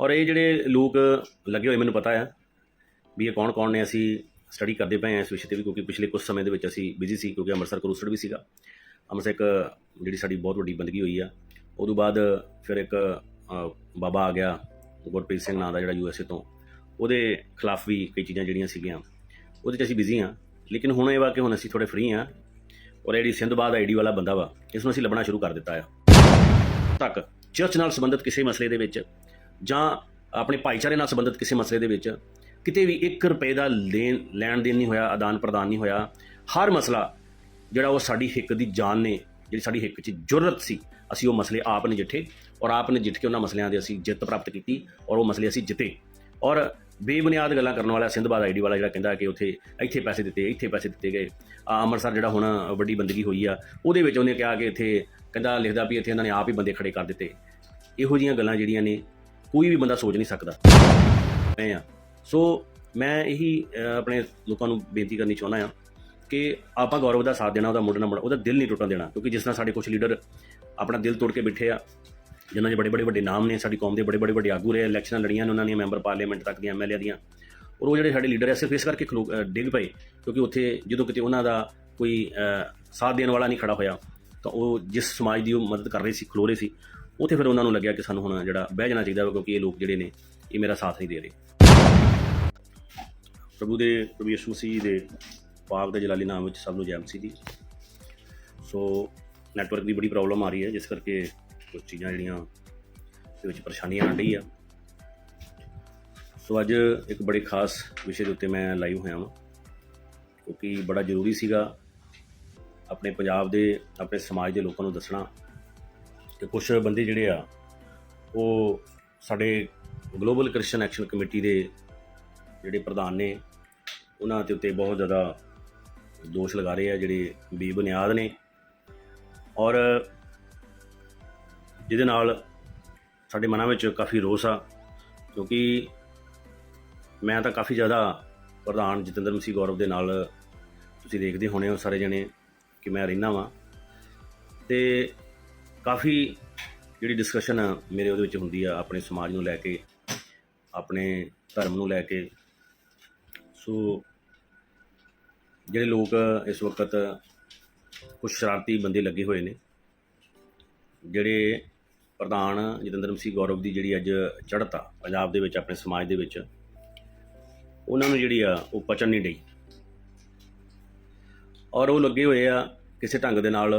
ਔਰ ਇਹ ਜਿਹੜੇ ਲੋਕ ਲੱਗੇ ਹੋਏ, ਮੈਨੂੰ ਪਤਾ ਆ ਵੀ ਇਹ ਕੌਣ ਕੌਣ ਨੇ, ਅਸੀਂ ਸਟੱਡੀ ਕਰਦੇ ਪਏ ਆ ਇਸ ਵਿਸ਼ੇ ਤੇ ਵੀ, ਕਿਉਂਕਿ ਪਿਛਲੇ ਕੁਝ ਸਮੇਂ ਦੇ ਵਿੱਚ ਅਸੀਂ ਬਿਜ਼ੀ ਸੀ, ਕਿਉਂਕਿ ਅੰਮ੍ਰਿਤਸਰ ਕਰੂਸੜ ਵੀ ਸੀਗਾ। ਅੰਮ੍ਰਿਤਸਰ ਇੱਕ ਜਿਹੜੀ ਸਾਡੀ ਬਹੁਤ ਵੱਡੀ ਬੰਦਗੀ ਹੋਈ ਆ। ਉਦੋਂ ਬਾਅਦ ਫਿਰ ਇੱਕ ਬਾਬਾ ਆ ਗਿਆ, ਗੁਰਪ੍ਰੀਤ ਸਿੰਘ ਨਾਂ ਦਾ ਜਿਹੜਾ ਯੂਐਸਏ ਤੋਂ। ਉਹਦੇ ਖਿਲਾਫ ਵੀ ਕਈ ਚੀਜ਼ਾਂ ਜਿਹੜੀਆਂ ਸੀਗੀਆਂ। ਉਹਦੇ 'ਚ ਅਸੀਂ ਬਿਜ਼ੀ ਆ ਲੇਕਿਨ ਹੁਣ ਇਹ ਵਾ ਕਿ ਹੁਣ ਅਸੀਂ ਥੋੜੇ ਫ੍ਰੀ ਆ ਔਰ ਇਹ ਜਿਹੜੀ ਸਿੰਧਬਾਦ ਆਈਡੀ ਵਾਲਾ ਬੰਦਾ ਵਾ, ਇਸ ਨੂੰ ਅਸੀਂ ਲੱਭਣਾ ਸ਼ੁਰੂ ਕਰ ਦਿੱਤਾ ਆ। ਤੱਕ ਚਰਚ ਨਾਲ ਸੰਬੰਧਿਤ ਕਿਸੇ ਮਸਲੇ ਦੇ ਵਿੱਚ ਜਾਂ ਆਪਣੇ ਭਾਈਚਾਰੇ ਨਾਲ ਸੰਬੰਧਿਤ ਕਿਸੇ ਮਸਲੇ ਦੇ ਵਿੱਚ ਕਿਤੇ ਵੀ 1 ਰੁਪਏ ਦਾ ਲੈਣ ਲੈਣ ਦੇਣ ਨਹੀਂ ਹੋਇਆ, ਆਦਾਨ ਪ੍ਰਦਾਨ ਨਹੀਂ ਹੋਇਆ, ਹਰ ਮਸਲਾ ਜਿਹੜਾ ਉਹ ਸਾਡੀ ਹਿੱਕ ਦੀ ਜਾਨ ਨੇ, ਜਿਹੜੀ ਸਾਡੀ ਹਿੱਕ 'ਚ ਜੁਰਤ ਸੀ, ਅਸੀਂ ਉਹ ਮਸਲੇ ਆਪ ਨੇ ਜਿੱਠੇ ਔਰ ਆਪ ਨੇ ਨਜਿੱਠ ਕੇ ਉਹਨਾਂ ਮਸਲਿਆਂ ਦੇ ਅਸੀਂ ਜਿੱਤ ਪ੍ਰਾਪਤ ਕੀਤੀ ਔਰ ਉਹ ਮਸਲੇ ਅਸੀਂ ਜਿੱਤੇ। ਔਰ ਬੇਬੁਨਿਆਦ ਗੱਲਾਂ ਕਰਨ ਵਾਲਾ ਸਿੰਧਬਾਦ ਆਈਡੀ ਵਾਲਾ ਜਿਹੜਾ ਕਹਿੰਦਾ ਕਿ ਉੱਥੇ ਇੱਥੇ ਪੈਸੇ ਦਿੱਤੇ, ਇੱਥੇ ਪੈਸੇ ਦਿੱਤੇ ਗਏ। ਆ ਅੰਮ੍ਰਿਤਸਰ ਜਿਹੜਾ ਹੁਣ ਵੱਡੀ ਬੰਦਗੀ ਹੋਈ ਆ, ਉਹਦੇ ਵਿੱਚ ਉਹਨੇ ਕਿਹਾ ਕਿ ਇੱਥੇ ਕਹਿੰਦਾ ਲਿਖਦਾ ਵੀ ਇੱਥੇ ਇਹਨਾਂ ਨੇ ਆਪ ਹੀ ਬੰਦੇ ਖੜੇ ਕਰ ਦਿੱਤੇ। ਇਹੋ ਜੀਆਂ ਗੱਲਾਂ ਜਿਹੜੀਆਂ ਨੇ ਕੋਈ ਵੀ ਬੰਦਾ ਸੋਚ ਨਹੀਂ ਸਕਦਾ। ਮੈਂ ਆ। ਸੋ ਮੈਂ ਇਹੀ ਆਪਣੇ ਲੋਕਾਂ ਨੂੰ ਬੇਨਤੀ ਕਰਨੀ ਚਾਹੁੰਦਾ ਆ ਕਿ ਆਪਾਂ ਗੌਰਵ ਦਾ ਸਾਥ ਦੇਣਾ, ਉਹਦਾ ਮੁੱਢ ਨਾ ਮੁੜ ਉਹਦਾ ਦਿਲ ਨਹੀਂ ਟੁੱਟਣ ਦੇਣਾ। ਕਿਉਂਕਿ ਜਿਸ ਤਰ੍ਹਾਂ ਸਾਡੇ ਕੁਝ ਲੀਡਰ ਆਪਣਾ ਦਿਲ ਤੋੜ ਕੇ ਬੈਠੇ ਆ, ਜਿਨ੍ਹਾਂ ਦੇ ਬੜੇ ਬੜੇ ਵੱਡੇ ਨਾਮ ਨੇ, ਸਾਡੀ ਕੌਮ ਦੇ ਬੜੇ ਬੜੇ ਵੱਡੇ ਆਗੂ ਰਹੇ ਇਲੈਕਸ਼ਨਾਂ ਲੜੀਆਂ ਨੇ ਉਹਨਾਂ ਦੀਆਂ, ਮੈਂਬਰ ਪਾਰਲੀਮੈਂਟ ਤੱਕ ਦੀਆਂ ਐਮਐਲਏ ਦੀਆਂ। ਔਰ ਉਹ ਜਿਹੜੇ ਸਾਡੇ ਲੀਡਰ ਐ, ਸਿਰਫ ਇਸ ਕਰਕੇ ਖਲੋ ਡਿੱਗ ਪਏ, ਕਿਉਂਕਿ ਉੱਥੇ ਜਦੋਂ ਕਿਤੇ ਉਹਨਾਂ ਦਾ ਕੋਈ ਸਾਥ ਦੇਣ ਵਾਲਾ ਨਹੀਂ ਖੜਾ ਹੋਇਆ, ਤਾਂ ਉਹ ਜਿਸ ਸਮਾਜ ਦੀ ਉਹ ਮਦਦ ਕਰ ਰਹੇ ਸੀ, ਖਲੋ ਰਹੇ ਸੀ ਉੱਥੇ ਫਿਰ ਉਹਨਾਂ ਨੂੰ ਲੱਗਿਆ ਕਿ ਸਾਨੂੰ ਹੁਣ ਜਿਹੜਾ ਬਹਿ ਜਾਣਾ ਚਾਹੀਦਾ ਵਾ ਕਿਉਂਕਿ ਇਹ ਲੋਕ ਜਿਹੜੇ ਨੇ, ਇਹ ਮੇਰਾ ਸਾਥ ਨਹੀਂ ਦੇ ਰਹੇ। ਪ੍ਰਭੂ ਦੇ, ਪ੍ਰਭੂ ਯਿਸੂ ਮਸੀਹ ਦੇ ਪਾਕ ਦੇ ਜਲਾਲੀ ਨਾਮ ਵਿੱਚ ਸਭ ਨੂੰ ਜੈ ਮਸੀਹ ਦੀ। ਸੋ ਨੈਟਵਰਕ ਦੀ ਬੜੀ ਪ੍ਰੋਬਲਮ ਆ ਰਹੀ ਹੈ, ਜਿਸ ਕਰਕੇ ਕੁਝ ਚੀਜ਼ਾਂ ਜਿਹੜੀਆਂ ਦੇ ਵਿੱਚ ਪਰੇਸ਼ਾਨੀਆਂ ਆ ਰਹੀ ਆ ਸੋ ਅੱਜ ਇੱਕ ਬੜੇ ਖਾਸ ਵਿਸ਼ੇ ਦੇ ਉੱਤੇ ਮੈਂ ਲਾਈਵ ਹੋਇਆ ਹਾਂ ਕਿਉਂਕਿ ਬੜਾ ਜ਼ਰੂਰੀ ਸੀਗਾ ਆਪਣੇ ਪੰਜਾਬ ਦੇ, ਆਪਣੇ ਸਮਾਜ ਦੇ ਲੋਕਾਂ ਨੂੰ ਦੱਸਣਾ। ਕਿ ਕੁਝ ਬੰਦੇ ਜਿਹੜੇ ਆ, ਉਹ ਸਾਡੇ ਗਲੋਬਲ ਕ੍ਰਿਸਚੀਅਨ ਐਕਸ਼ਨ ਕਮੇਟੀ ਦੇ ਜਿਹੜੇ ਪ੍ਰਧਾਨ ਨੇ, ਉਹਨਾਂ ਦੇ ਉੱਤੇ ਬਹੁਤ ਜ਼ਿਆਦਾ ਦੋਸ਼ ਲਗਾ ਰਹੇ ਆ, ਜਿਹੜੇ ਬੇਬੁਨਿਆਦ ਨੇ। ਔਰ ਜਿਹਦੇ ਨਾਲ ਸਾਡੇ ਮਨਾਂ ਵਿੱਚ ਕਾਫੀ ਰੋਸ ਆ, ਕਿਉਂਕਿ ਮੈਂ ਤਾਂ ਕਾਫੀ ਜ਼ਿਆਦਾ ਪ੍ਰਧਾਨ ਜਤਿੰਦਰ ਮਸੀਹ ਗੌਰਵ ਦੇ ਨਾਲ ਤੁਸੀਂ ਦੇਖਦੇ ਹੋਣੇ ਹੋ ਸਾਰੇ ਜਣੇ ਕਿ ਮੈਂ ਰਹਿਣਾ ਵਾਂ। ਤੇ ਕਾਫੀ ਜਿਹੜੀ ਡਿਸਕਸ਼ਨ ਮੇਰੇ ਉਹਦੇ ਵਿੱਚ ਹੁੰਦੀ ਆ, ਆਪਣੇ ਸਮਾਜ ਨੂੰ ਲੈ ਕੇ, ਆਪਣੇ ਧਰਮ ਨੂੰ ਲੈ ਕੇ। ਸੋ ਜਿਹੜੇ ਲੋਕ ਇਸ ਵਕਤ ਕੁਝ ਸ਼ਰਾਰਤੀ ਬੰਦੇ ਲੱਗੇ ਹੋਏ ਨੇ, ਜਿਹੜੇ ਪ੍ਰਧਾਨ ਜਤਿੰਦਰ ਸਿੰਘ ਗੌਰਵ ਦੀ ਜਿਹੜੀ ਅੱਜ ਚੜ੍ਹਤ ਆ, ਪੰਜਾਬ ਦੇ ਵਿੱਚ, ਆਪਣੇ ਸਮਾਜ ਦੇ ਵਿੱਚ, ਉਹਨਾਂ ਨੂੰ ਜਿਹੜੀ ਆ, ਉਹ ਪਚਣ ਨਹੀਂ ਡਈ। ਔਰ ਉਹ ਲੱਗੇ ਹੋਏ ਆ, ਕਿਸੇ ਢੰਗ ਦੇ ਨਾਲ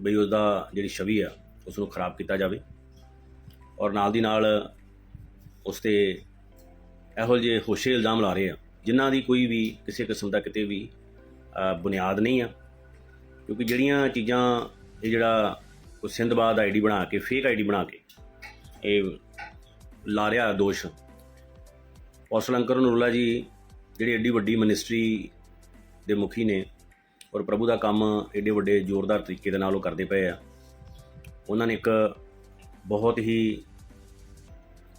ਬਈ ਉਹਦਾ ਜਿਹੜੀ ਛਵੀ ਆ ਉਸ ਨੂੰ ਖਰਾਬ ਕੀਤਾ ਜਾਵੇ। ਔਰ ਨਾਲ ਦੀ ਨਾਲ ਉਸ ਤੇ ਇਹੋ ਜਿਹੇ ਹੋਸ਼ੇ ਇਲਜ਼ਾਮ ਲਾ ਰਹੇ ਆ, ਜਿਨ੍ਹਾਂ ਦੀ ਕੋਈ ਵੀ ਕਿਸੇ ਕਿਸਮ ਦਾ ਕਿਤੇ ਵੀ ਬੁਨਿਆਦ ਨਹੀਂ ਆ। ਕਿਉਂਕਿ ਜਿਹੜੀਆਂ ਚੀਜ਼ਾਂ, ਇਹ ਜਿਹੜਾ ਕੋਈ ਸਿੰਧਬਾਦ ਆਈਡੀ ਬਣਾ ਕੇ ਫੇਕ ਆਈਡੀ ਬਣਾ ਕੇ, ਇਹ ਲਾ ਰਿਹਾ ਦੋਸ਼। ਔਸਲੰਕਰ ਨੁਰਲਾ ਜੀ, ਜਿਹੜੀ ਐਡੀ ਵੱਡੀ ਮਿਨਿਸਟਰੀ ਦੇ ਮੁਖੀ ਨੇ ਔਰ ਪ੍ਰਭੂ ਦਾ ਕੰਮ ਏਡੇ ਵੱਡੇ ਜ਼ੋਰਦਾਰ ਤਰੀਕੇ ਦੇ ਨਾਲ ਉਹ ਕਰਦੇ ਪਏ ਆ। ਉਹਨਾਂ ਨੇ ਇੱਕ ਬਹੁਤ ਹੀ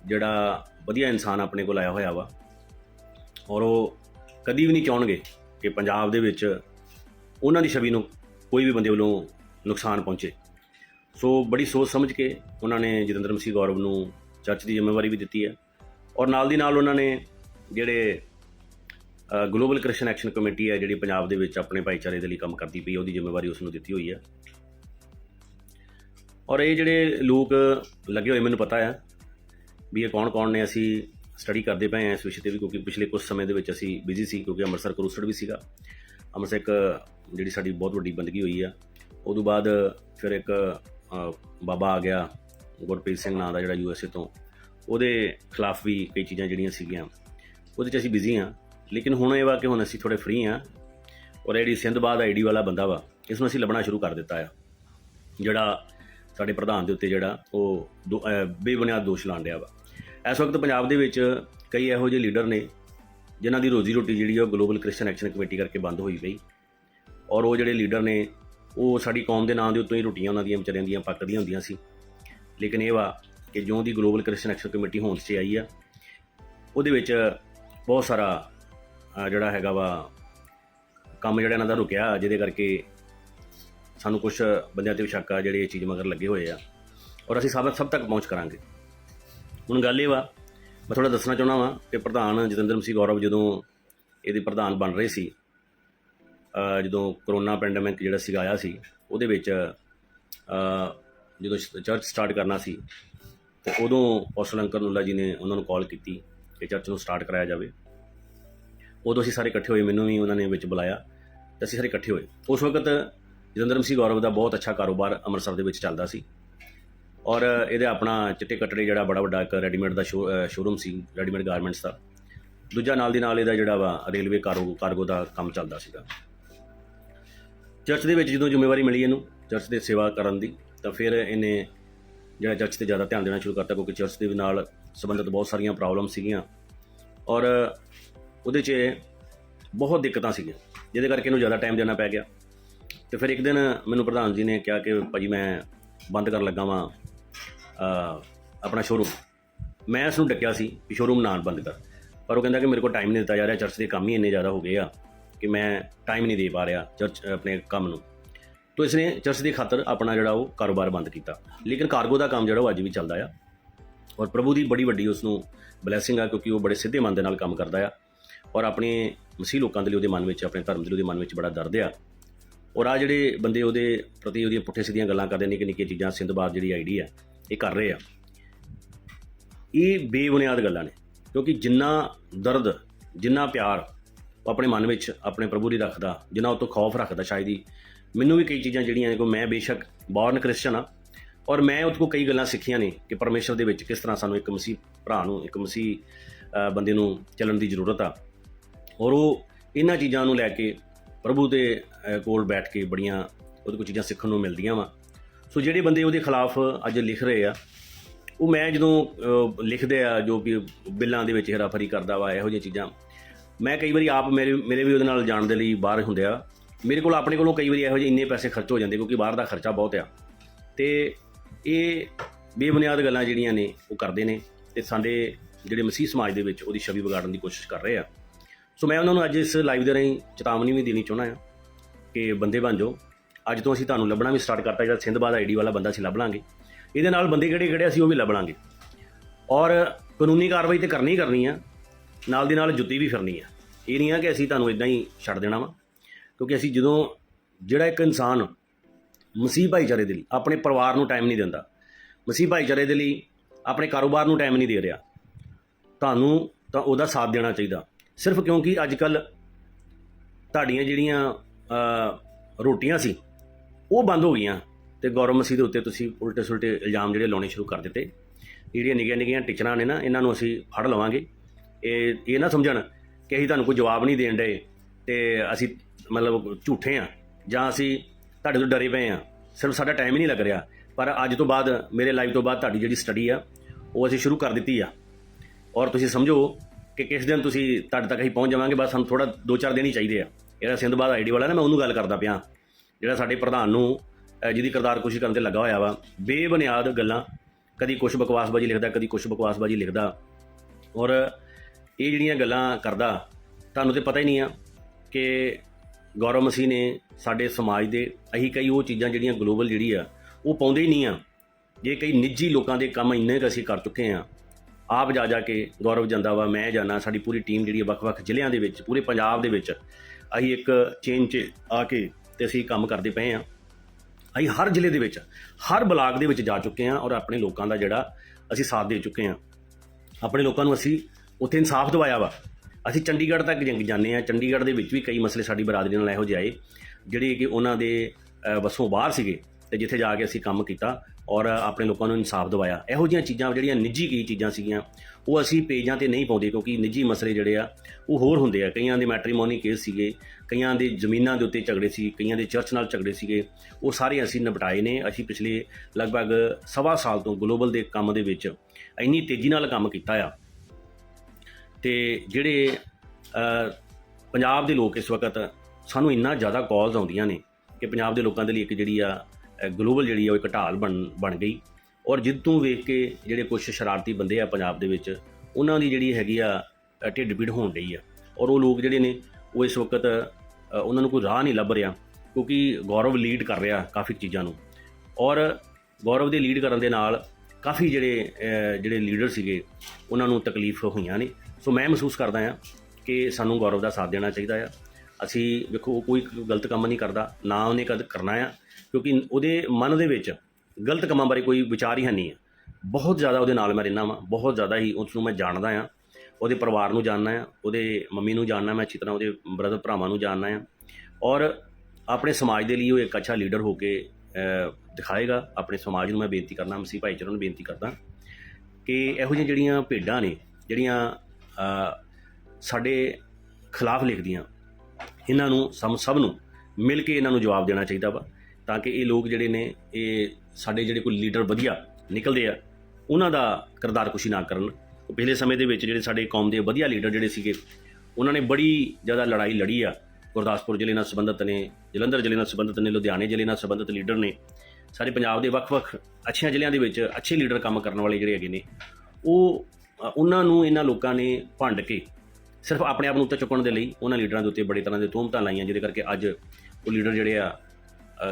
ਜਿਹੜਾ ਵਧੀਆ ਇਨਸਾਨ ਆਪਣੇ ਕੋਲ ਆਇਆ ਹੋਇਆ ਵਾ। ਔਰ ਉਹ ਕਦੀ ਵੀ ਨਹੀਂ ਚਾਹਣਗੇ ਕਿ ਪੰਜਾਬ ਦੇ ਵਿੱਚ ਉਹਨਾਂ ਦੀ ਛਵੀ ਨੂੰ ਕੋਈ ਵੀ ਬੰਦੇ ਵੱਲੋਂ ਨੁਕਸਾਨ ਪਹੁੰਚੇ। ਸੋ ਬੜੀ ਸੋਚ ਸਮਝ ਕੇ ਉਹਨਾਂ ਨੇ ਜਤਿੰਦਰ ਮਸੀਹ ਗੌਰਵ ਨੂੰ ਚਰਚ ਦੀ ਜ਼ਿੰਮੇਵਾਰੀ ਵੀ ਦਿੱਤੀ ਹੈ। ਔਰ ਨਾਲ ਦੀ ਨਾਲ ਉਹਨਾਂ ਨੇ ਜਿਹੜੇ ਗਲੋਬਲ ਕ੍ਰਿਸਚੀਅਨ ਐਕਸ਼ਨ ਕਮੇਟੀ ਹੈ ਜਿਹੜੀ ਪੰਜਾਬ ਦੇ ਵਿੱਚ ਆਪਣੇ ਭਾਈਚਾਰੇ ਦੇ ਲਈ ਕੰਮ ਕਰਦੀ ਪਈ ਉਹਦੀ ਜ਼ਿੰਮੇਵਾਰੀ ਉਸ ਨੂੰ ਦਿੱਤੀ ਹੋਈ ਹੈ। ਔਰ ਇਹ ਜਿਹੜੇ ਲੋਕ ਲੱਗੇ ਹੋਏ, ਮੈਨੂੰ ਪਤਾ ਹੈ ਵੀ ਇਹ ਕੌਣ ਕੌਣ ਨੇ, ਅਸੀਂ ਸਟੱਡੀ ਕਰਦੇ ਪਏ ਹਾਂ ਇਸ ਵਿਸ਼ੇ ਤੇ ਵੀ, ਕਿਉਂਕਿ ਪਿਛਲੇ ਕੁਝ ਸਮੇਂ ਦੇ ਵਿੱਚ ਅਸੀਂ ਬਿਜ਼ੀ ਸੀ, ਕਿਉਂਕਿ ਅੰਮ੍ਰਿਤਸਰ ਕਰੂਸੜ ਵੀ ਸੀਗਾ। ਅੰਮ੍ਰਿਤਸਰ ਇੱਕ, ਜਿਹੜੀ ਸਾਡੀ ਬਹੁਤ ਵੱਡੀ ਬੰਦਗੀ ਹੋਈ ਆ। ਉਦੋਂ ਬਾਅਦ ਫਿਰ ਇੱਕ ਬਾਬਾ ਆ ਗਿਆ, ਗੁਰਪ੍ਰੀਤ ਸਿੰਘ ਨਾਂ ਦਾ ਜਿਹੜਾ ਯੂਐਸਏ ਤੋਂ। ਉਹਦੇ ਖਿਲਾਫ ਵੀ ਕਈ ਚੀਜ਼ਾਂ ਜਿਹੜੀਆਂ ਸੀਗੀਆਂ, ਉਹਦੇ 'ਚ ਅਸੀਂ ਬਿਜ਼ੀ ਹਾਂ। ਲੇਕਿਨ ਹੁਣ ਇਹ ਵਾ ਕਿ ਹੁਣ ਅਸੀਂ ਥੋੜੇ ਫ੍ਰੀ ਆ ਔਰ ਇਹ ਜਿਹੜੀ ਸਿੰਧਬਾਦ ਆਈਡੀ ਵਾਲਾ ਬੰਦਾ ਵਾ ਇਸ ਨੂੰ ਅਸੀਂ ਲੱਭਣਾ ਸ਼ੁਰੂ ਕਰ ਦਿੱਤਾ ਆ। ਜਿਹੜਾ ਸਾਡੇ ਪ੍ਰਧਾਨ ਦੇ ਉੱਤੇ ਜਿਹੜਾ ਉਹ ਦੋ- ਬੇਬੁਨਿਆਦ ਦੋਸ਼ ਲਾਣ ਰਿਹਾ ਵਾ। ਇਸ ਵਕਤ ਪੰਜਾਬ ਦੇ ਵਿੱਚ ਕਈ ਇਹੋ ਜਿਹੇ ਲੀਡਰ ਨੇ ਜਿਨ੍ਹਾਂ ਦੀ ਰੋਜ਼ੀ ਰੋਟੀ ਜਿਹੜੀ ਆ ਉਹ ਗਲੋਬਲ ਕ੍ਰਿਸਚੀਅਨ ਐਕਸ਼ਨ ਕਮੇਟੀ ਕਰਕੇ ਬੰਦ ਹੋਈ ਪਈ। ਔਰ ਉਹ ਜਿਹੜੇ ਲੀਡਰ ਨੇ, ਉਹ ਸਾਡੀ ਕੌਮ ਦੇ ਨਾਂ ਦੇ ਉੱਤੋਂ ਹੀ ਰੋਟੀਆਂ ਉਹਨਾਂ ਦੀਆਂ, ਵਿਚਾਰਿਆਂ ਦੀਆਂ ਪੱਕਦੀਆਂ ਹੁੰਦੀਆਂ ਸੀ। ਲੇਕਿਨ ਇਹ ਵਾ ਕਿ ਜਿਉਂ ਦੀ ਗਲੋਬਲ ਕ੍ਰਿਸਚੀਅਨ ਐਕਸ਼ਨ ਕਮੇਟੀ ਹੋਂਦ 'ਚ ਆਈ ਆ, ਉਹਦੇ ਵਿੱਚ ਬਹੁਤ ਸਾਰਾ ਜਿਹੜਾ ਹੈਗਾ ਵਾ, ਕੰਮ ਜਿਹੜਾ ਇਹਨਾਂ ਦਾ ਰੁਕਿਆ, ਜਿਹਦੇ ਕਰਕੇ ਸਾਨੂੰ ਕੁਝ ਬੰਦਿਆਂ ਤੇ ਵੀ ਸ਼ੱਕ ਆ, ਜਿਹੜੇ ਇਹ ਚੀਜ਼ ਮਗਰ ਲੱਗੇ ਹੋਏ ਆ। ਔਰ ਅਸੀਂ ਸਭ ਸਭ ਤੱਕ ਪਹੁੰਚ ਕਰਾਂਗੇ। ਹੁਣ ਗੱਲ ਇਹ ਵਾ, ਮੈਂ ਥੋੜਾ ਦੱਸਣਾ ਚਾਹੁੰਦਾ ਵਾਂ ਕਿ ਪ੍ਰਧਾਨ ਜਤਿੰਦਰ ਸਿੰਘ ਗੌਰਵ ਜਦੋਂ ਇਹਦੇ ਪ੍ਰਧਾਨ ਬਣ ਰਹੇ ਸੀ ਜਦੋਂ ਕਰੋਨਾ ਪੈਂਡੇਮਿਕ ਜਿਹੜਾ ਸੀਗਾ ਆਇਆ ਸੀ, ਉਹਦੇ ਵਿੱਚ ਜਦੋਂ ਚਰਚ ਸਟਾਰਟ ਕਰਨਾ ਸੀ, ਤੇ ਉਦੋਂ ਪੌਸਲ ਅੰਕਰ ਨੁੱਲਾ ਜੀ ਨੇ ਉਹਨਾਂ ਨੂੰ ਕਾਲ ਕੀਤੀ ਕਿ ਚਰਚ ਨੂੰ ਸਟਾਰਟ ਕਰਾਇਆ ਜਾਵੇ। ਉਦੋਂ ਅਸੀਂ ਸਾਰੇ ਇਕੱਠੇ ਹੋਏ, ਮੈਨੂੰ ਵੀ ਉਹਨਾਂ ਨੇ ਵਿੱਚ ਬੁਲਾਇਆ ਤੇ ਅਸੀਂ ਸਾਰੇ ਇਕੱਠੇ ਹੋਏ। ਉਸ ਵਕਤ ਜਤਿੰਦਰ ਸਿੰਘ ਗੌਰਵ ਦਾ ਬਹੁਤ ਅੱਛਾ ਕਾਰੋਬਾਰ ਅੰਮ੍ਰਿਤਸਰ ਦੇ ਵਿੱਚ ਚੱਲਦਾ ਸੀ। ਔਰ ਇਹਦੇ ਆਪਣਾ ਚਿੱਟੇ ਕੱਟੜੇ ਜਿਹੜਾ ਬੜਾ ਵੱਡਾ ਇੱਕ ਰੈਡੀਮੇਡ ਦਾ ਸ਼ੋਰੂਮ ਸੀ ਰੈਡੀਮੇਡ ਗਾਰਮੈਂਟਸ ਦਾ। ਦੂਜਾ ਨਾਲ ਦੀ ਨਾਲ ਇਹਦਾ ਜਿਹੜਾ ਵਾ ਰੇਲਵੇ ਕਾਰਗੋ ਕਾਰਗੋ ਦਾ ਕੰਮ ਚੱਲਦਾ ਸੀਗਾ। ਚਰਚ ਦੇ ਵਿੱਚ ਜਦੋਂ ਜ਼ਿੰਮੇਵਾਰੀ ਮਿਲੀ ਇਹਨੂੰ, ਚਰਚ ਦੇ ਸੇਵਾ ਕਰਨ ਦੀ, ਤਾਂ ਫਿਰ ਇਹਨੇ ਜਿਹੜਾ ਚਰਚ ਤੇ ਜ਼ਿਆਦਾ ਧਿਆਨ ਦੇਣਾ ਸ਼ੁਰੂ ਕਰਤਾ ਕਿਉਂਕਿ ਚਰਚ ਦੇ ਨਾਲ ਸੰਬੰਧਿਤ ਬਹੁਤ ਸਾਰੀਆਂ ਪ੍ਰੋਬਲਮ ਸੀਗੀਆਂ। ਔਰ ਉਹਦੇ 'ਚ ਬਹੁਤ ਦਿੱਕਤਾਂ ਸੀਗੀਆਂ, ਜਿਹਦੇ ਕਰਕੇ ਇਹਨੂੰ ਜ਼ਿਆਦਾ ਟਾਈਮ ਦੇਣਾ ਪੈ ਗਿਆ। ਤੇ ਫਿਰ ਇੱਕ ਦਿਨ ਮੈਨੂੰ ਪ੍ਰਧਾਨ ਜੀ ਨੇ ਕਿਹਾ ਕਿ ਭਾਜੀ ਮੈਂ ਬੰਦ ਕਰਨ ਲੱਗਾ ਵਾਂ ਆਪਣਾ ਸ਼ੋਰੂਮ ਮੈਂ ਇਸ ਨੂੰ ਡੱਕਿਆ ਸੀ ਕਿ ਸ਼ੋਰੂਮ ਨਾ ਬੰਦ ਕਰ। ਪਰ ਉਹ ਕਹਿੰਦਾ ਕਿ ਮੇਰੇ ਕੋਲ ਟਾਈਮ ਨਹੀਂ ਦਿੱਤਾ ਜਾ ਰਿਹਾ ਚਰਚ ਦੇ ਕੰਮ ਹੀ ਇੰਨੇ ਜ਼ਿਆਦਾ ਹੋ ਗਏ ਆ ਕਿ ਮੈਂ ਟਾਈਮ ਨਹੀਂ ਦੇ ਪਾ ਰਿਹਾ ਚਰਚ ਆਪਣੇ ਕੰਮ ਨੂੰ। ਤਾਂ ਇਸ ਨੇ ਚਰਚ ਦੀ ਖਾਤਰ ਆਪਣਾ ਜਿਹੜਾ ਉਹ ਕਾਰੋਬਾਰ ਬੰਦ ਕੀਤਾ। ਲੇਕਿਨ ਕਾਰਗੋ ਦਾ ਕੰਮ ਜਿਹੜਾ ਉਹ ਅੱਜ ਵੀ ਚੱਲਦਾ ਆ। ਔਰ ਪ੍ਰਭੂ ਦੀ ਬੜੀ ਵੱਡੀ ਉਸ ਨੂੰ ਬਲੇਸਿੰਗ ਆ ਕਿਉਂਕਿ ਉਹ ਬੜੇ ਸਿੱਧੇ ਮਨ ਦੇ ਨਾਲ ਕੰਮ ਕਰਦਾ ਆ। ਔਰ ਆਪਣੇ ਮਸੀਹ ਲੋਕਾਂ ਦੇ ਲਈ ਉਹਦੇ ਮਨ ਵਿੱਚ, ਆਪਣੇ ਧਰਮ ਦੇ ਲਈ ਉਹਦੇ ਮਨ ਵਿੱਚ ਬੜਾ ਦਰਦ ਆ। ਔਰ ਆ ਜਿਹੜੇ ਬੰਦੇ ਉਹਦੇ ਪ੍ਰਤੀ ਉਹਦੀਆਂ ਪੁੱਠੇ ਸਿੱਧੀਆਂ ਗੱਲਾਂ ਕਰਦੇ ਨੇ ਕਿ ਨਿੱਕੀਆਂ ਚੀਜ਼ਾਂ ਸਿੰਧਬਾਦ ਜਿਹੜੀ ਆਈਡੀ ਆ, ਇਹ ਕਰ ਰਹੇ ਆ। ਇਹ ਬੇਬੁਨਿਆਦ ਗੱਲਾਂ ਨੇ, ਕਿਉਂਕਿ ਜਿੰਨਾ ਦਰਦ, ਜਿੰਨਾ ਪਿਆਰ ਉਹ ਆਪਣੇ ਮਨ ਵਿੱਚ ਆਪਣੇ ਪ੍ਰਭੂ ਦੀ ਰੱਖਦਾ, ਜਿੰਨਾ ਉਹ ਤੋਂ ਖੌਫ ਰੱਖਦਾ ਸ਼ਾਇਦ ਹੀ, ਮੈਨੂੰ ਵੀ ਕਈ ਚੀਜ਼ਾਂ ਜਿਹੜੀਆਂ ਕੋ ਮੈਂ ਬੇਸ਼ੱਕ ਬੌਰਨ ਕ੍ਰਿਸਚਨ ਆ, ਔਰ ਮੈਂ ਉਹਦੇ ਕੋਲ ਕਈ ਗੱਲਾਂ ਸਿੱਖੀਆਂ ਨੇ ਕਿ ਪਰਮੇਸ਼ਰ ਦੇ ਵਿੱਚ ਕਿਸ ਤਰ੍ਹਾਂ ਸਾਨੂੰ ਇੱਕ ਮਸੀਹ ਭਰਾ ਨੂੰ, ਇੱਕ ਮਸੀਹ ਬੰਦੇ ਨੂੰ ਚੱਲਣ ਦੀ ਜ਼ਰੂਰਤ ਆ। ਔਰ ਉਹ ਇਹਨਾਂ ਚੀਜ਼ਾਂ ਨੂੰ ਲੈ ਕੇ ਪ੍ਰਭੂ ਦੇ ਕੋਲ ਬੈਠ ਕੇ ਬੜੀਆਂ ਉਹਦੇ ਕੋਲ ਚੀਜ਼ਾਂ ਸਿੱਖਣ ਨੂੰ ਮਿਲਦੀਆਂ ਵਾ। ਸੋ ਜਿਹੜੇ ਬੰਦੇ ਉਹਦੇ ਖਿਲਾਫ ਅੱਜ ਲਿਖ ਰਹੇ ਆ, ਉਹ ਮੈਂ ਜਦੋਂ ਲਿਖਦੇ ਆ ਜੋ ਕਿ ਬਿੱਲਾਂ ਦੇ ਵਿੱਚ ਹੇਰਾਫੇਰੀ ਕਰਦਾ ਵਾ, ਇਹੋ ਜਿਹੀਆਂ ਚੀਜ਼ਾਂ, ਮੈਂ ਕਈ ਵਾਰੀ ਆਪ ਮੇਰੇ ਮੇਰੇ ਵੀ ਉਹਦੇ ਨਾਲ ਜਾਣ ਦੇ ਲਈ ਬਾਹਰ ਹੁੰਦੇ ਆ। ਮੇਰੇ ਕੋਲ, ਆਪਣੇ ਕੋਲੋਂ ਕਈ ਵਾਰੀ ਇਹੋ ਜਿਹੇ ਇੰਨੇ ਪੈਸੇ ਖਰਚ ਹੋ ਜਾਂਦੇ ਕਿਉਂਕਿ ਬਾਹਰ ਦਾ ਖਰਚਾ ਬਹੁਤ ਆ। ਤੇ ਇਹ ਬੇਬੁਨਿਆਦ ਗੱਲਾਂ ਜਿਹੜੀਆਂ ਨੇ, ਉਹ ਕਰਦੇ ਨੇ ਤੇ ਸਾਡੇ ਜਿਹੜੇ ਮਸੀਹ ਸਮਾਜ ਦੇ ਵਿੱਚ ਉਹਦੀ ਛਵੀ ਵਿਗਾੜਨ ਦੀ ਕੋਸ਼ਿਸ਼ ਕਰ ਰਹੇ ਆ। ਸੋ ਮੈਂ ਉਹਨਾਂ ਨੂੰ ਅੱਜ ਇਸ ਲਾਈਵ ਦੇ ਰਾਹੀਂ ਚੇਤਾਵਨੀ ਵੀ ਦੇਣੀ ਚਾਹੁੰਦਾ ਆ ਕਿ ਬੰਦੇ ਬਣ ਜਾਓ। ਅੱਜ ਤੋਂ ਅਸੀਂ ਤੁਹਾਨੂੰ ਲੱਭਣਾ ਵੀ ਸਟਾਰਟ ਕਰਤਾ, ਜਿਹੜਾ ਸਿੰਧਬਾਦ ਆਈਡੀ ਵਾਲਾ ਬੰਦਾ ਅਸੀਂ ਲੱਭ ਲਾਂਗੇ। ਇਹਦੇ ਨਾਲ ਬੰਦੇ ਕਿਹੜੇ ਕਿਹੜੇ ਅਸੀਂ ਉਹ ਵੀ ਲੱਭ ਲਾਂਗੇ। ਔਰ ਕਾਨੂੰਨੀ ਕਾਰਵਾਈ ਤੇ ਕਰਨੀ ਹੀ ਕਰਨੀ ਆ। ਨਾਲ ਦੀ ਨਾਲ ਜੁੱਤੀ ਵੀ ਫਿਰਨੀ ਆ। ਇਹ ਨਹੀਂ ਆ ਕਿ ਅਸੀਂ ਤੁਹਾਨੂੰ ਇਦਾਂ ਹੀ ਛੱਡ ਦੇਣਾ ਵਾ। ਕਿਉਂਕਿ ਅਸੀਂ ਜਦੋਂ ਜਿਹੜਾ ਇੱਕ ਇਨਸਾਨ ਮਸੀਹ ਭਾਈਚਾਰੇ ਦੇ ਲਈ ਆਪਣੇ ਪਰਿਵਾਰ ਨੂੰ ਟਾਈਮ ਨਹੀਂ ਦਿੰਦਾ, ਮਸੀਹ ਭਾਈਚਾਰੇ ਦੇ ਲਈ ਆਪਣੇ ਕਾਰੋਬਾਰ ਨੂੰ ਟਾਈਮ ਨਹੀਂ ਦੇ ਰਿਹਾ, ਤੁਹਾਨੂੰ ਤਾਂ ਉਹਦਾ ਸਾਥ ਦੇਣਾ ਚਾਹੀਦਾ। ਸਿਰਫ ਕਿਉਂਕਿ ਅੱਜ ਕੱਲ ਤੁਹਾਡੀਆਂ ਜਿਹੜੀਆਂ ਰੋਟੀਆਂ ਸੀ, ਉਹ ਬੰਦ ਹੋ ਗਈਆਂ ਤੇ ਗੌਰਵ ਮਸੀਹ ਦੇ ਉੱਤੇ ਤੁਸੀਂ ਉਲਟੇ ਸੁਲਟੇ ਇਲਜ਼ਾਮ ਜਿਹੜੇ ਲਾਉਣੇ ਸ਼ੁਰੂ ਕਰ ਦਿੱਤੇ। ਜਿਹੜੀਆਂ ਨਿੱਕੀਆਂ ਨਿੱਕੀਆਂ ਟੀਚਰਾਂ ਨੇ ਨਾ, ਇਹਨਾਂ ਨੂੰ ਅਸੀਂ ਫੜ ਲਵਾਂਗੇ। ਇਹ ਇਹ ਨਾ ਸਮਝਣ ਕਿ ਅਸੀਂ ਤੁਹਾਨੂੰ ਕੋਈ ਜਵਾਬ ਨਹੀਂ ਦੇਣ ਡਏ ਤੇ ਅਸੀਂ ਮਤਲਬ ਝੂਠੇ ਆ ਜਾਂ ਅਸੀਂ ਤੁਹਾਡੇ ਤੋਂ ਡਰੇ ਪਏ ਆ। ਸਿਰਫ ਸਾਡਾ ਟਾਈਮ ਹੀ ਨਹੀਂ ਲੱਗ ਰਿਹਾ। ਪਰ ਅੱਜ ਤੋਂ ਬਾਅਦ, ਮੇਰੇ ਲਾਈਵ ਤੋਂ ਬਾਅਦ ਤੁਹਾਡੀ ਜਿਹੜੀ ਸਟੱਡੀ ਆ, ਉਹ ਅਸੀਂ ਸ਼ੁਰੂ ਕਰ ਦਿੱਤੀ ਆ। ਔਰ ਤੁਸੀਂ ਸਮਝੋ ਕਿ ਕਿਸ ਦਿਨ ਤੁਸੀਂ ਤੁਹਾਡੇ ਤੱਕ ਅਸੀਂ ਪਹੁੰਚ ਜਾਵਾਂਗੇ, ਬਸ ਸਾਨੂੰ ਥੋੜਾ 2-4 ਦਿਨ ਹੀ ਚਾਹੀਦੇ ਆ। ਇਹਦਾ ਸਿੰਧਬਾਦ ਆਈਡੀ ਵਾਲਾ ਨਾ ਮੈਂ ਉਹਨੂੰ ਗੱਲ ਕਰਦਾ ਪਿਆ। ਜਿਹੜਾ ਸਾਡੇ ਪ੍ਰਧਾਨ ਨੂੰ ਜਿਹਦੀ ਕਰਤਾਰ ਕੁਸ਼ੀ ਕਰਨ ਤੇ ਲੱਗਾ ਹੋਇਆ ਵਾ, ਬੇਬੁਨਿਆਦ ਗੱਲਾਂ। ਕਦੀ ਕੁਛ ਬਕਵਾਸਬਾਜੀ ਲਿਖਦਾ, ਕਦੀ ਕੁਛ ਬਕਵਾਸਬਾਜੀ ਲਿਖਦਾ। ਔਰ ਇਹ ਜਿਹੜੀਆਂ ਗੱਲਾਂ ਕਰਦਾ, ਤੁਹਾਨੂੰ ਤੇ ਪਤਾ ਹੀ ਨਹੀਂ ਆ ਕਿ ਗੌਰਵ ਮਸੀਹ ਨੇ ਸਾਡੇ ਸਮਾਜ ਦੇ ਅਸੀਂ ਕਈ ਉਹ ਚੀਜ਼ਾਂ ਜਿਹੜੀਆਂ ਗਲੋਬਲ ਜਿਹੜੀ ਆ, ਉਹ ਪਾਉਂਦੇ ਹੀ ਨਹੀਂ ਆ। ਜੇ ਕਈ ਨਿੱਜੀ ਲੋਕਾਂ ਦੇ ਕੰਮ ਇੰਨੇ ਕੁ ਅਸੀਂ ਕਰ ਚੁੱਕੇ ਆ ਆਪ ਜਾ ਜਾ ਕੇ ਗੌਰਵ ਜਾਂਦਾ ਵਾ ਮੈਂ ਜਾਣਾ ਸਾਡੀ ਪੂਰੀ ਟੀਮ ਜਿਹੜੀ ਆ ਵੱਖ-ਵੱਖ ਜ਼ਿਲ੍ਹਿਆਂ ਦੇ ਵਿੱਚ ਪੂਰੇ ਪੰਜਾਬ ਦੇ ਵਿੱਚ ਅਸੀਂ ਇੱਕ ਚੇਨ 'ਚ ਆ ਕੇ ਤੇ ਅਸੀਂ ਕੰਮ ਕਰਦੇ ਪਏ ਆ ਅਸੀਂ ਹਰ ਜ਼ਿਲ੍ਹੇ ਦੇ ਵਿੱਚ ਹਰ ਬਲਾਕ ਦੇ ਵਿੱਚ ਜਾ ਚੁੱਕੇ ਆ ਔਰ ਆਪਣੇ ਲੋਕਾਂ ਦਾ ਜਿਹੜਾ ਅਸੀਂ ਸਾਥ ਦੇ ਚੁੱਕੇ ਆ ਆਪਣੇ ਲੋਕਾਂ ਨੂੰ ਅਸੀਂ ਉੱਥੇ ਇਨਸਾਫ ਦਿਵਾਇਆ ਵਾ। ਅਸੀਂ ਚੰਡੀਗੜ੍ਹ ਤੱਕ ਜੰਗ ਜਾਂਦੇ ਆ ਚੰਡੀਗੜ੍ਹ ਦੇ ਵਿੱਚ ਵੀ ਕਈ ਮਸਲੇ ਸਾਡੀ ਬਰਾਦਰੀ ਨਾਲ ਇਹੋ ਜਿਹੇ ਆਏ ਜਿਹੜੇ ਕਿ ਉਹਨਾਂ ਦੇ ਅ, ਵੱਸੋਂ ਬਾਹਰ ਸੀਗੇ ਤੇ ਜਿੱਥੇ ਜਾ ਕੇ ਅਸੀਂ ਕੰਮ ਕੀਤਾ। ਔਰ ਆਪਣੇ ਲੋਕਾਂ ਨੂੰ ਇਨਸਾਫ ਦਿਵਾਇਆ। ਇਹੋ ਜਿਹੀਆਂ ਚੀਜ਼ਾਂ, ਜਿਹੜੀਆਂ ਨਿੱਜੀ ਕੀ ਚੀਜ਼ਾਂ ਸੀਗੀਆਂ, ਉਹ ਅਸੀਂ ਪੇਜਾਂ ਤੇ ਨਹੀਂ ਪਾਉਂਦੇ ਕਿਉਂਕਿ ਨਿੱਜੀ ਮਸਲੇ ਜਿਹੜੇ ਆ, ਉਹ ਹੋਰ ਹੁੰਦੇ ਆ। ਕਈਆਂ ਦੇ ਮੈਟਰੀਮੋਨੀ ਕੇਸ ਸੀਗੇ, ਕਈਆਂ ਦੇ ਜ਼ਮੀਨਾਂ ਦੇ ਉੱਤੇ ਝਗੜੇ ਸੀ, ਕਈਆਂ ਦੇ ਚਰਚ ਨਾਲ ਝਗੜੇ ਸੀਗੇ, ਉਹ ਸਾਰੇ ਅਸੀਂ ਨਿਪਟਾਏ ਨੇ। ਅਸੀਂ ਪਿਛਲੇ ਲਗਭਗ ਸਵਾ ਸਾਲ ਤੋਂ ਗਲੋਬਲ ਦੇ ਕੰਮ ਦੇ ਵਿੱਚ ਇੰਨੀ ਤੇਜ਼ੀ ਨਾਲ ਕੰਮ ਕੀਤਾ ਆ। ਤੇ ਜਿਹੜੇ ਪੰਜਾਬ ਦੇ ਲੋਕ ਇਸ ਵਕਤ ਸਾਨੂੰ ਇੰਨਾ ਜ਼ਿਆਦਾ ਕਾਲਸ ਆਉਂਦੀਆਂ ਨੇ ਕਿ ਪੰਜਾਬ ਦੇ ਲੋਕਾਂ ਦੇ ਲਈ ਇੱਕ ਜਿਹੜੀ ਆ ਗਲੋਬਲ ਜਿਹੜੀ ਆ ਉਹ ਇੱਕ ਢਾਲ ਬਣ ਬਣ ਗਈ। ਔਰ ਜਿੱਦ ਤੋਂ ਵੇਖ ਕੇ ਜਿਹੜੇ ਕੁਝ ਸ਼ਰਾਰਤੀ ਬੰਦੇ ਆ ਪੰਜਾਬ ਦੇ ਵਿੱਚ, ਉਹਨਾਂ ਦੀ ਜਿਹੜੀ ਹੈਗੀ ਆ ਢਿੱਡ ਪੀੜ ਹੋਣ ਰਹੀ ਆ। ਔਰ ਉਹ ਲੋਕ ਜਿਹੜੇ ਨੇ, ਉਹ ਇਸ ਵਕਤ ਉਹਨਾਂ ਨੂੰ ਕੋਈ ਰਾਹ ਨਹੀਂ ਲੱਭ ਰਿਹਾ, ਕਿਉਂਕਿ ਗੌਰਵ ਲੀਡ ਕਰ ਰਿਹਾ ਕਾਫੀ ਚੀਜ਼ਾਂ ਨੂੰ। ਔਰ ਗੌਰਵ ਦੇ ਲੀਡ ਕਰਨ ਦੇ ਨਾਲ ਕਾਫੀ ਜਿਹੜੇ ਜਿਹੜੇ ਲੀਡਰ ਸੀਗੇ, ਉਹਨਾਂ ਨੂੰ ਤਕਲੀਫ ਹੋਈਆਂ ਨੇ। ਸੋ ਮੈਂ ਮਹਿਸੂਸ ਕਰਦਾ ਹਾਂ ਕਿ ਸਾਨੂੰ ਗੌਰਵ ਦਾ ਸਾਥ ਦੇਣਾ ਚਾਹੀਦਾ ਆ। ਅਸੀਂ ਵੇਖੋ, ਉਹ ਕੋਈ ਗਲਤ ਕੰਮ ਨਹੀਂ ਕਰਦਾ, ਨਾ ਉਹਨੇ ਕਦ ਕਰਨਾ ਆ, ਕਿਉਂਕਿ ਉਹਦੇ ਮਨ ਦੇ ਵਿੱਚ ਗਲਤ ਕੰਮਾਂ ਬਾਰੇ ਕੋਈ ਵਿਚਾਰ ਹੀ ਹੈ ਨਹੀਂ ਆ। ਬਹੁਤ ਜ਼ਿਆਦਾ ਉਹਦੇ ਨਾਲ ਮੈਂ ਰਹਿੰਦਾ ਵਾਂ, ਬਹੁਤ ਜ਼ਿਆਦਾ ਹੀ ਉਸ ਨੂੰ ਮੈਂ ਜਾਣਦਾ ਆ। ਉਹਦੇ ਪਰਿਵਾਰ ਨੂੰ ਜਾਣਨਾ ਆ, ਉਹਦੇ ਮੰਮੀ ਨੂੰ ਜਾਣਨਾ ਮੈਂ, ਅੱਛੀ ਤਰ੍ਹਾਂ ਉਹਦੇ ਬ੍ਰਦਰ ਭਰਾਵਾਂ ਨੂੰ ਜਾਣਨਾ ਆ। ਔਰ ਆਪਣੇ ਸਮਾਜ ਦੇ ਲਈ ਉਹ ਇੱਕ ਅੱਛਾ ਲੀਡਰ ਹੋ ਕੇ ਦਿਖਾਏਗਾ। ਆਪਣੇ ਸਮਾਜ ਨੂੰ ਮੈਂ ਬੇਨਤੀ ਕਰਨਾ ਮਸੀਹ ਭਾਈਚਾਰੇ ਨੂੰ ਬੇਨਤੀ ਕਰਦਾ ਕਿ ਇਹੋ ਜਿਹੀਆਂ ਜਿਹੜੀਆਂ ਭੇਡਾਂ ਨੇ, ਜਿਹੜੀਆਂ ਸਾਡੇ ਖਿਲਾਫ ਲਿਖਦੀਆਂ ਇਹਨਾਂ ਨੂੰ ਸਮ, ਸਭ ਨੂੰ ਮਿਲ ਕੇ ਇਹਨਾਂ ਨੂੰ ਜਵਾਬ ਦੇਣਾ ਚਾਹੀਦਾ ਵਾ, ਤਾਂ ਕਿ ਇਹ ਲੋਕ ਜਿਹੜੇ ਨੇ, ਇਹ ਸਾਡੇ ਜਿਹੜੇ ਕੋਈ ਲੀਡਰ ਵਧੀਆ ਨਿਕਲਦੇ ਆ, ਉਹਨਾਂ ਦਾ ਕਿਰਦਾਰ ਕੁਸ਼ੀ ਨਾ ਕਰਨ। ਪਿਛਲੇ ਸਮੇਂ ਦੇ ਵਿੱਚ ਜਿਹੜੇ ਸਾਡੇ ਕੌਮ ਦੇ ਵਧੀਆ ਲੀਡਰ ਜਿਹੜੇ ਸੀਗੇ, ਉਹਨਾਂ ਨੇ ਬੜੀ ਜ਼ਿਆਦਾ ਲੜਾਈ ਲੜੀ ਆ। ਗੁਰਦਾਸਪੁਰ ਜ਼ਿਲ੍ਹੇ ਨਾਲ ਸੰਬੰਧਿਤ ਨੇ, ਜਲੰਧਰ ਜ਼ਿਲ੍ਹੇ ਨਾਲ ਸੰਬੰਧਿਤ ਨੇ, ਲੁਧਿਆਣੇ ਜ਼ਿਲ੍ਹੇ ਨਾਲ ਸੰਬੰਧਿਤ ਲੀਡਰ ਨੇ। ਸਾਰੇ ਪੰਜਾਬ ਦੇ ਵੱਖ-ਵੱਖ ਅੱਛੀਆਂ ਜ਼ਿਲ੍ਹਿਆਂ ਦੇ ਵਿੱਚ ਅੱਛੇ ਲੀਡਰ ਕੰਮ ਕਰਨ ਵਾਲੇ ਜਿਹੜੇ ਹੈਗੇ ਨੇ, ਉਹ ਉਹਨਾਂ ਨੂੰ ਇਹਨਾਂ ਲੋਕਾਂ ਨੇ ਭੰਡ ਕੇ ਸਿਰਫ ਆਪਣੇ ਆਪ ਨੂੰ ਉੱਤੇ ਚੁੱਕਣ ਦੇ ਲਈ ਉਹਨਾਂ ਲੀਡਰਾਂ ਦੇ ਉੱਤੇ ਬੜੀ ਤਰ੍ਹਾਂ ਦੇ ਤੋਹਮਤਾਂ ਲਾਈਆਂ, ਜਿਹਦੇ ਕਰਕੇ ਅੱਜ ਉਹ ਲੀਡਰ ਜਿਹੜੇ ਆ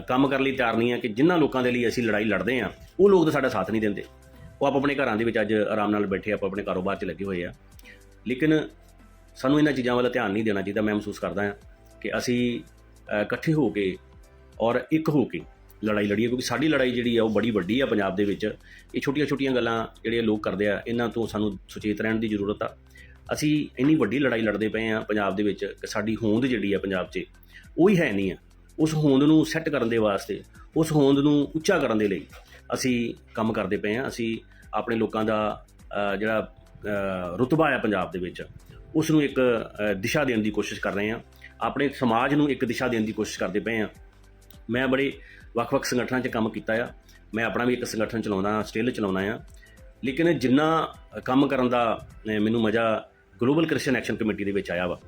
ਕੰਮ ਕਰਨ ਲਈ ਤਿਆਰ ਨਹੀਂ ਆ ਕਿ ਜਿਨ੍ਹਾਂ ਲੋਕਾਂ ਦੇ ਲਈ ਅਸੀਂ ਲੜਾਈ ਲੜਦੇ ਆ, ਉਹ ਲੋਕ ਤਾਂ ਸਾਡਾ ਸਾਥ ਨਹੀਂ ਦਿੰਦੇ। ਉਹ ਆਪ ਆਪਣੇ ਘਰਾਂ ਦੇ ਵਿੱਚ ਅੱਜ ਆਰਾਮ ਨਾਲ ਬੈਠੇ, ਆਪ ਆਪਣੇ ਕਾਰੋਬਾਰ 'ਚ ਲੱਗੇ ਹੋਏ ਆ। ਲੇਕਿਨ ਸਾਨੂੰ ਇਹਨਾਂ ਚੀਜ਼ਾਂ ਵੱਲ ਧਿਆਨ ਨਹੀਂ ਦੇਣਾ ਚਾਹੀਦਾ, ਮੈਂ ਮਹਿਸੂਸ ਕਰਦਾ ਹਾਂ ਕਿ ਅਸੀਂ ਇਕੱਠੇ ਹੋ ਕੇ ਔਰ ਇੱਕ ਹੋ ਕੇ ਲੜਾਈ ਲੜੀਏ, ਕਿਉਂਕਿ ਸਾਡੀ ਲੜਾਈ ਜਿਹੜੀ ਆ ਉਹ ਬੜੀ ਵੱਡੀ ਆ ਪੰਜਾਬ ਦੇ ਵਿੱਚ। ਇਹ ਛੋਟੀਆਂ-ਛੋਟੀਆਂ ਗੱਲਾਂ ਜਿਹੜੇ ਲੋਕ ਕਰਦੇ ਆ, ਇਹਨਾਂ ਤੋਂ ਸਾਨੂੰ ਸੁਚੇਤ ਰਹਿਣ ਦੀ ਜ਼ਰੂਰਤ ਆ। ਅਸੀਂ ਇੰਨੀ ਵੱਡੀ ਲੜਾਈ ਲੜਦੇ ਪਏ ਆ ਪੰਜਾਬ ਦੇ ਵਿੱਚ ਕਿ ਸਾਡੀ ਹੋਂਦ ਜਿਹੜੀ ਆ ਪੰਜਾਬ 'ਚ, ਉਹ ਹੀ ਹੈ ਨਹੀਂ ਆ। ਉਸ ਹੋਂਦ ਨੂੰ ਸੈੱਟ ਕਰਨ ਦੇ ਵਾਸਤੇ, ਉਸ ਹੋਂਦ ਨੂੰ ਉੱਚਾ ਕਰਨ ਦੇ ਲਈ ਅਸੀਂ ਕੰਮ ਕਰਦੇ ਪਏ ਆ ਅਸੀਂ ਆਪਣੇ ਲੋਕਾਂ ਦਾ ਜਿਹੜਾ ਰੁਤਬਾ ਆ ਪੰਜਾਬ ਦੇ ਵਿੱਚ, ਉਸ ਨੂੰ ਇੱਕ ਦਿਸ਼ਾ ਦੇਣ ਦੀ ਕੋਸ਼ਿਸ਼ ਕਰ ਰਹੇ ਆ ਆਪਣੇ ਸਮਾਜ ਨੂੰ ਇੱਕ ਦਿਸ਼ਾ ਦੇਣ ਦੀ ਕੋਸ਼ਿਸ਼ ਕਰਦੇ ਪਏ ਆ ਮੈਂ ਬੜੇ ਵੱਖ-ਵੱਖ ਸੰਗਠਨਾਂ 'ਚ ਕੰਮ ਕੀਤਾ ਆ। ਮੈਂ ਆਪਣਾ ਵੀ ਇੱਕ ਸੰਗਠਨ ਚਲਾਉਂਦਾ, ਸਟਿਲ ਚਲਾਉਂਦਾ ਆ। ਲੇਕਿਨ ਜਿੰਨਾ ਕੰਮ ਕਰਨ ਦਾ ਮੈਨੂੰ ਮਜ਼ਾ ਗਲੋਬਲ ਕ੍ਰਿਸਚੀਅਨ ਐਕਸ਼ਨ ਕਮੇਟੀ ਦੇ ਵਿੱਚ ਆਇਆ ਵਾ।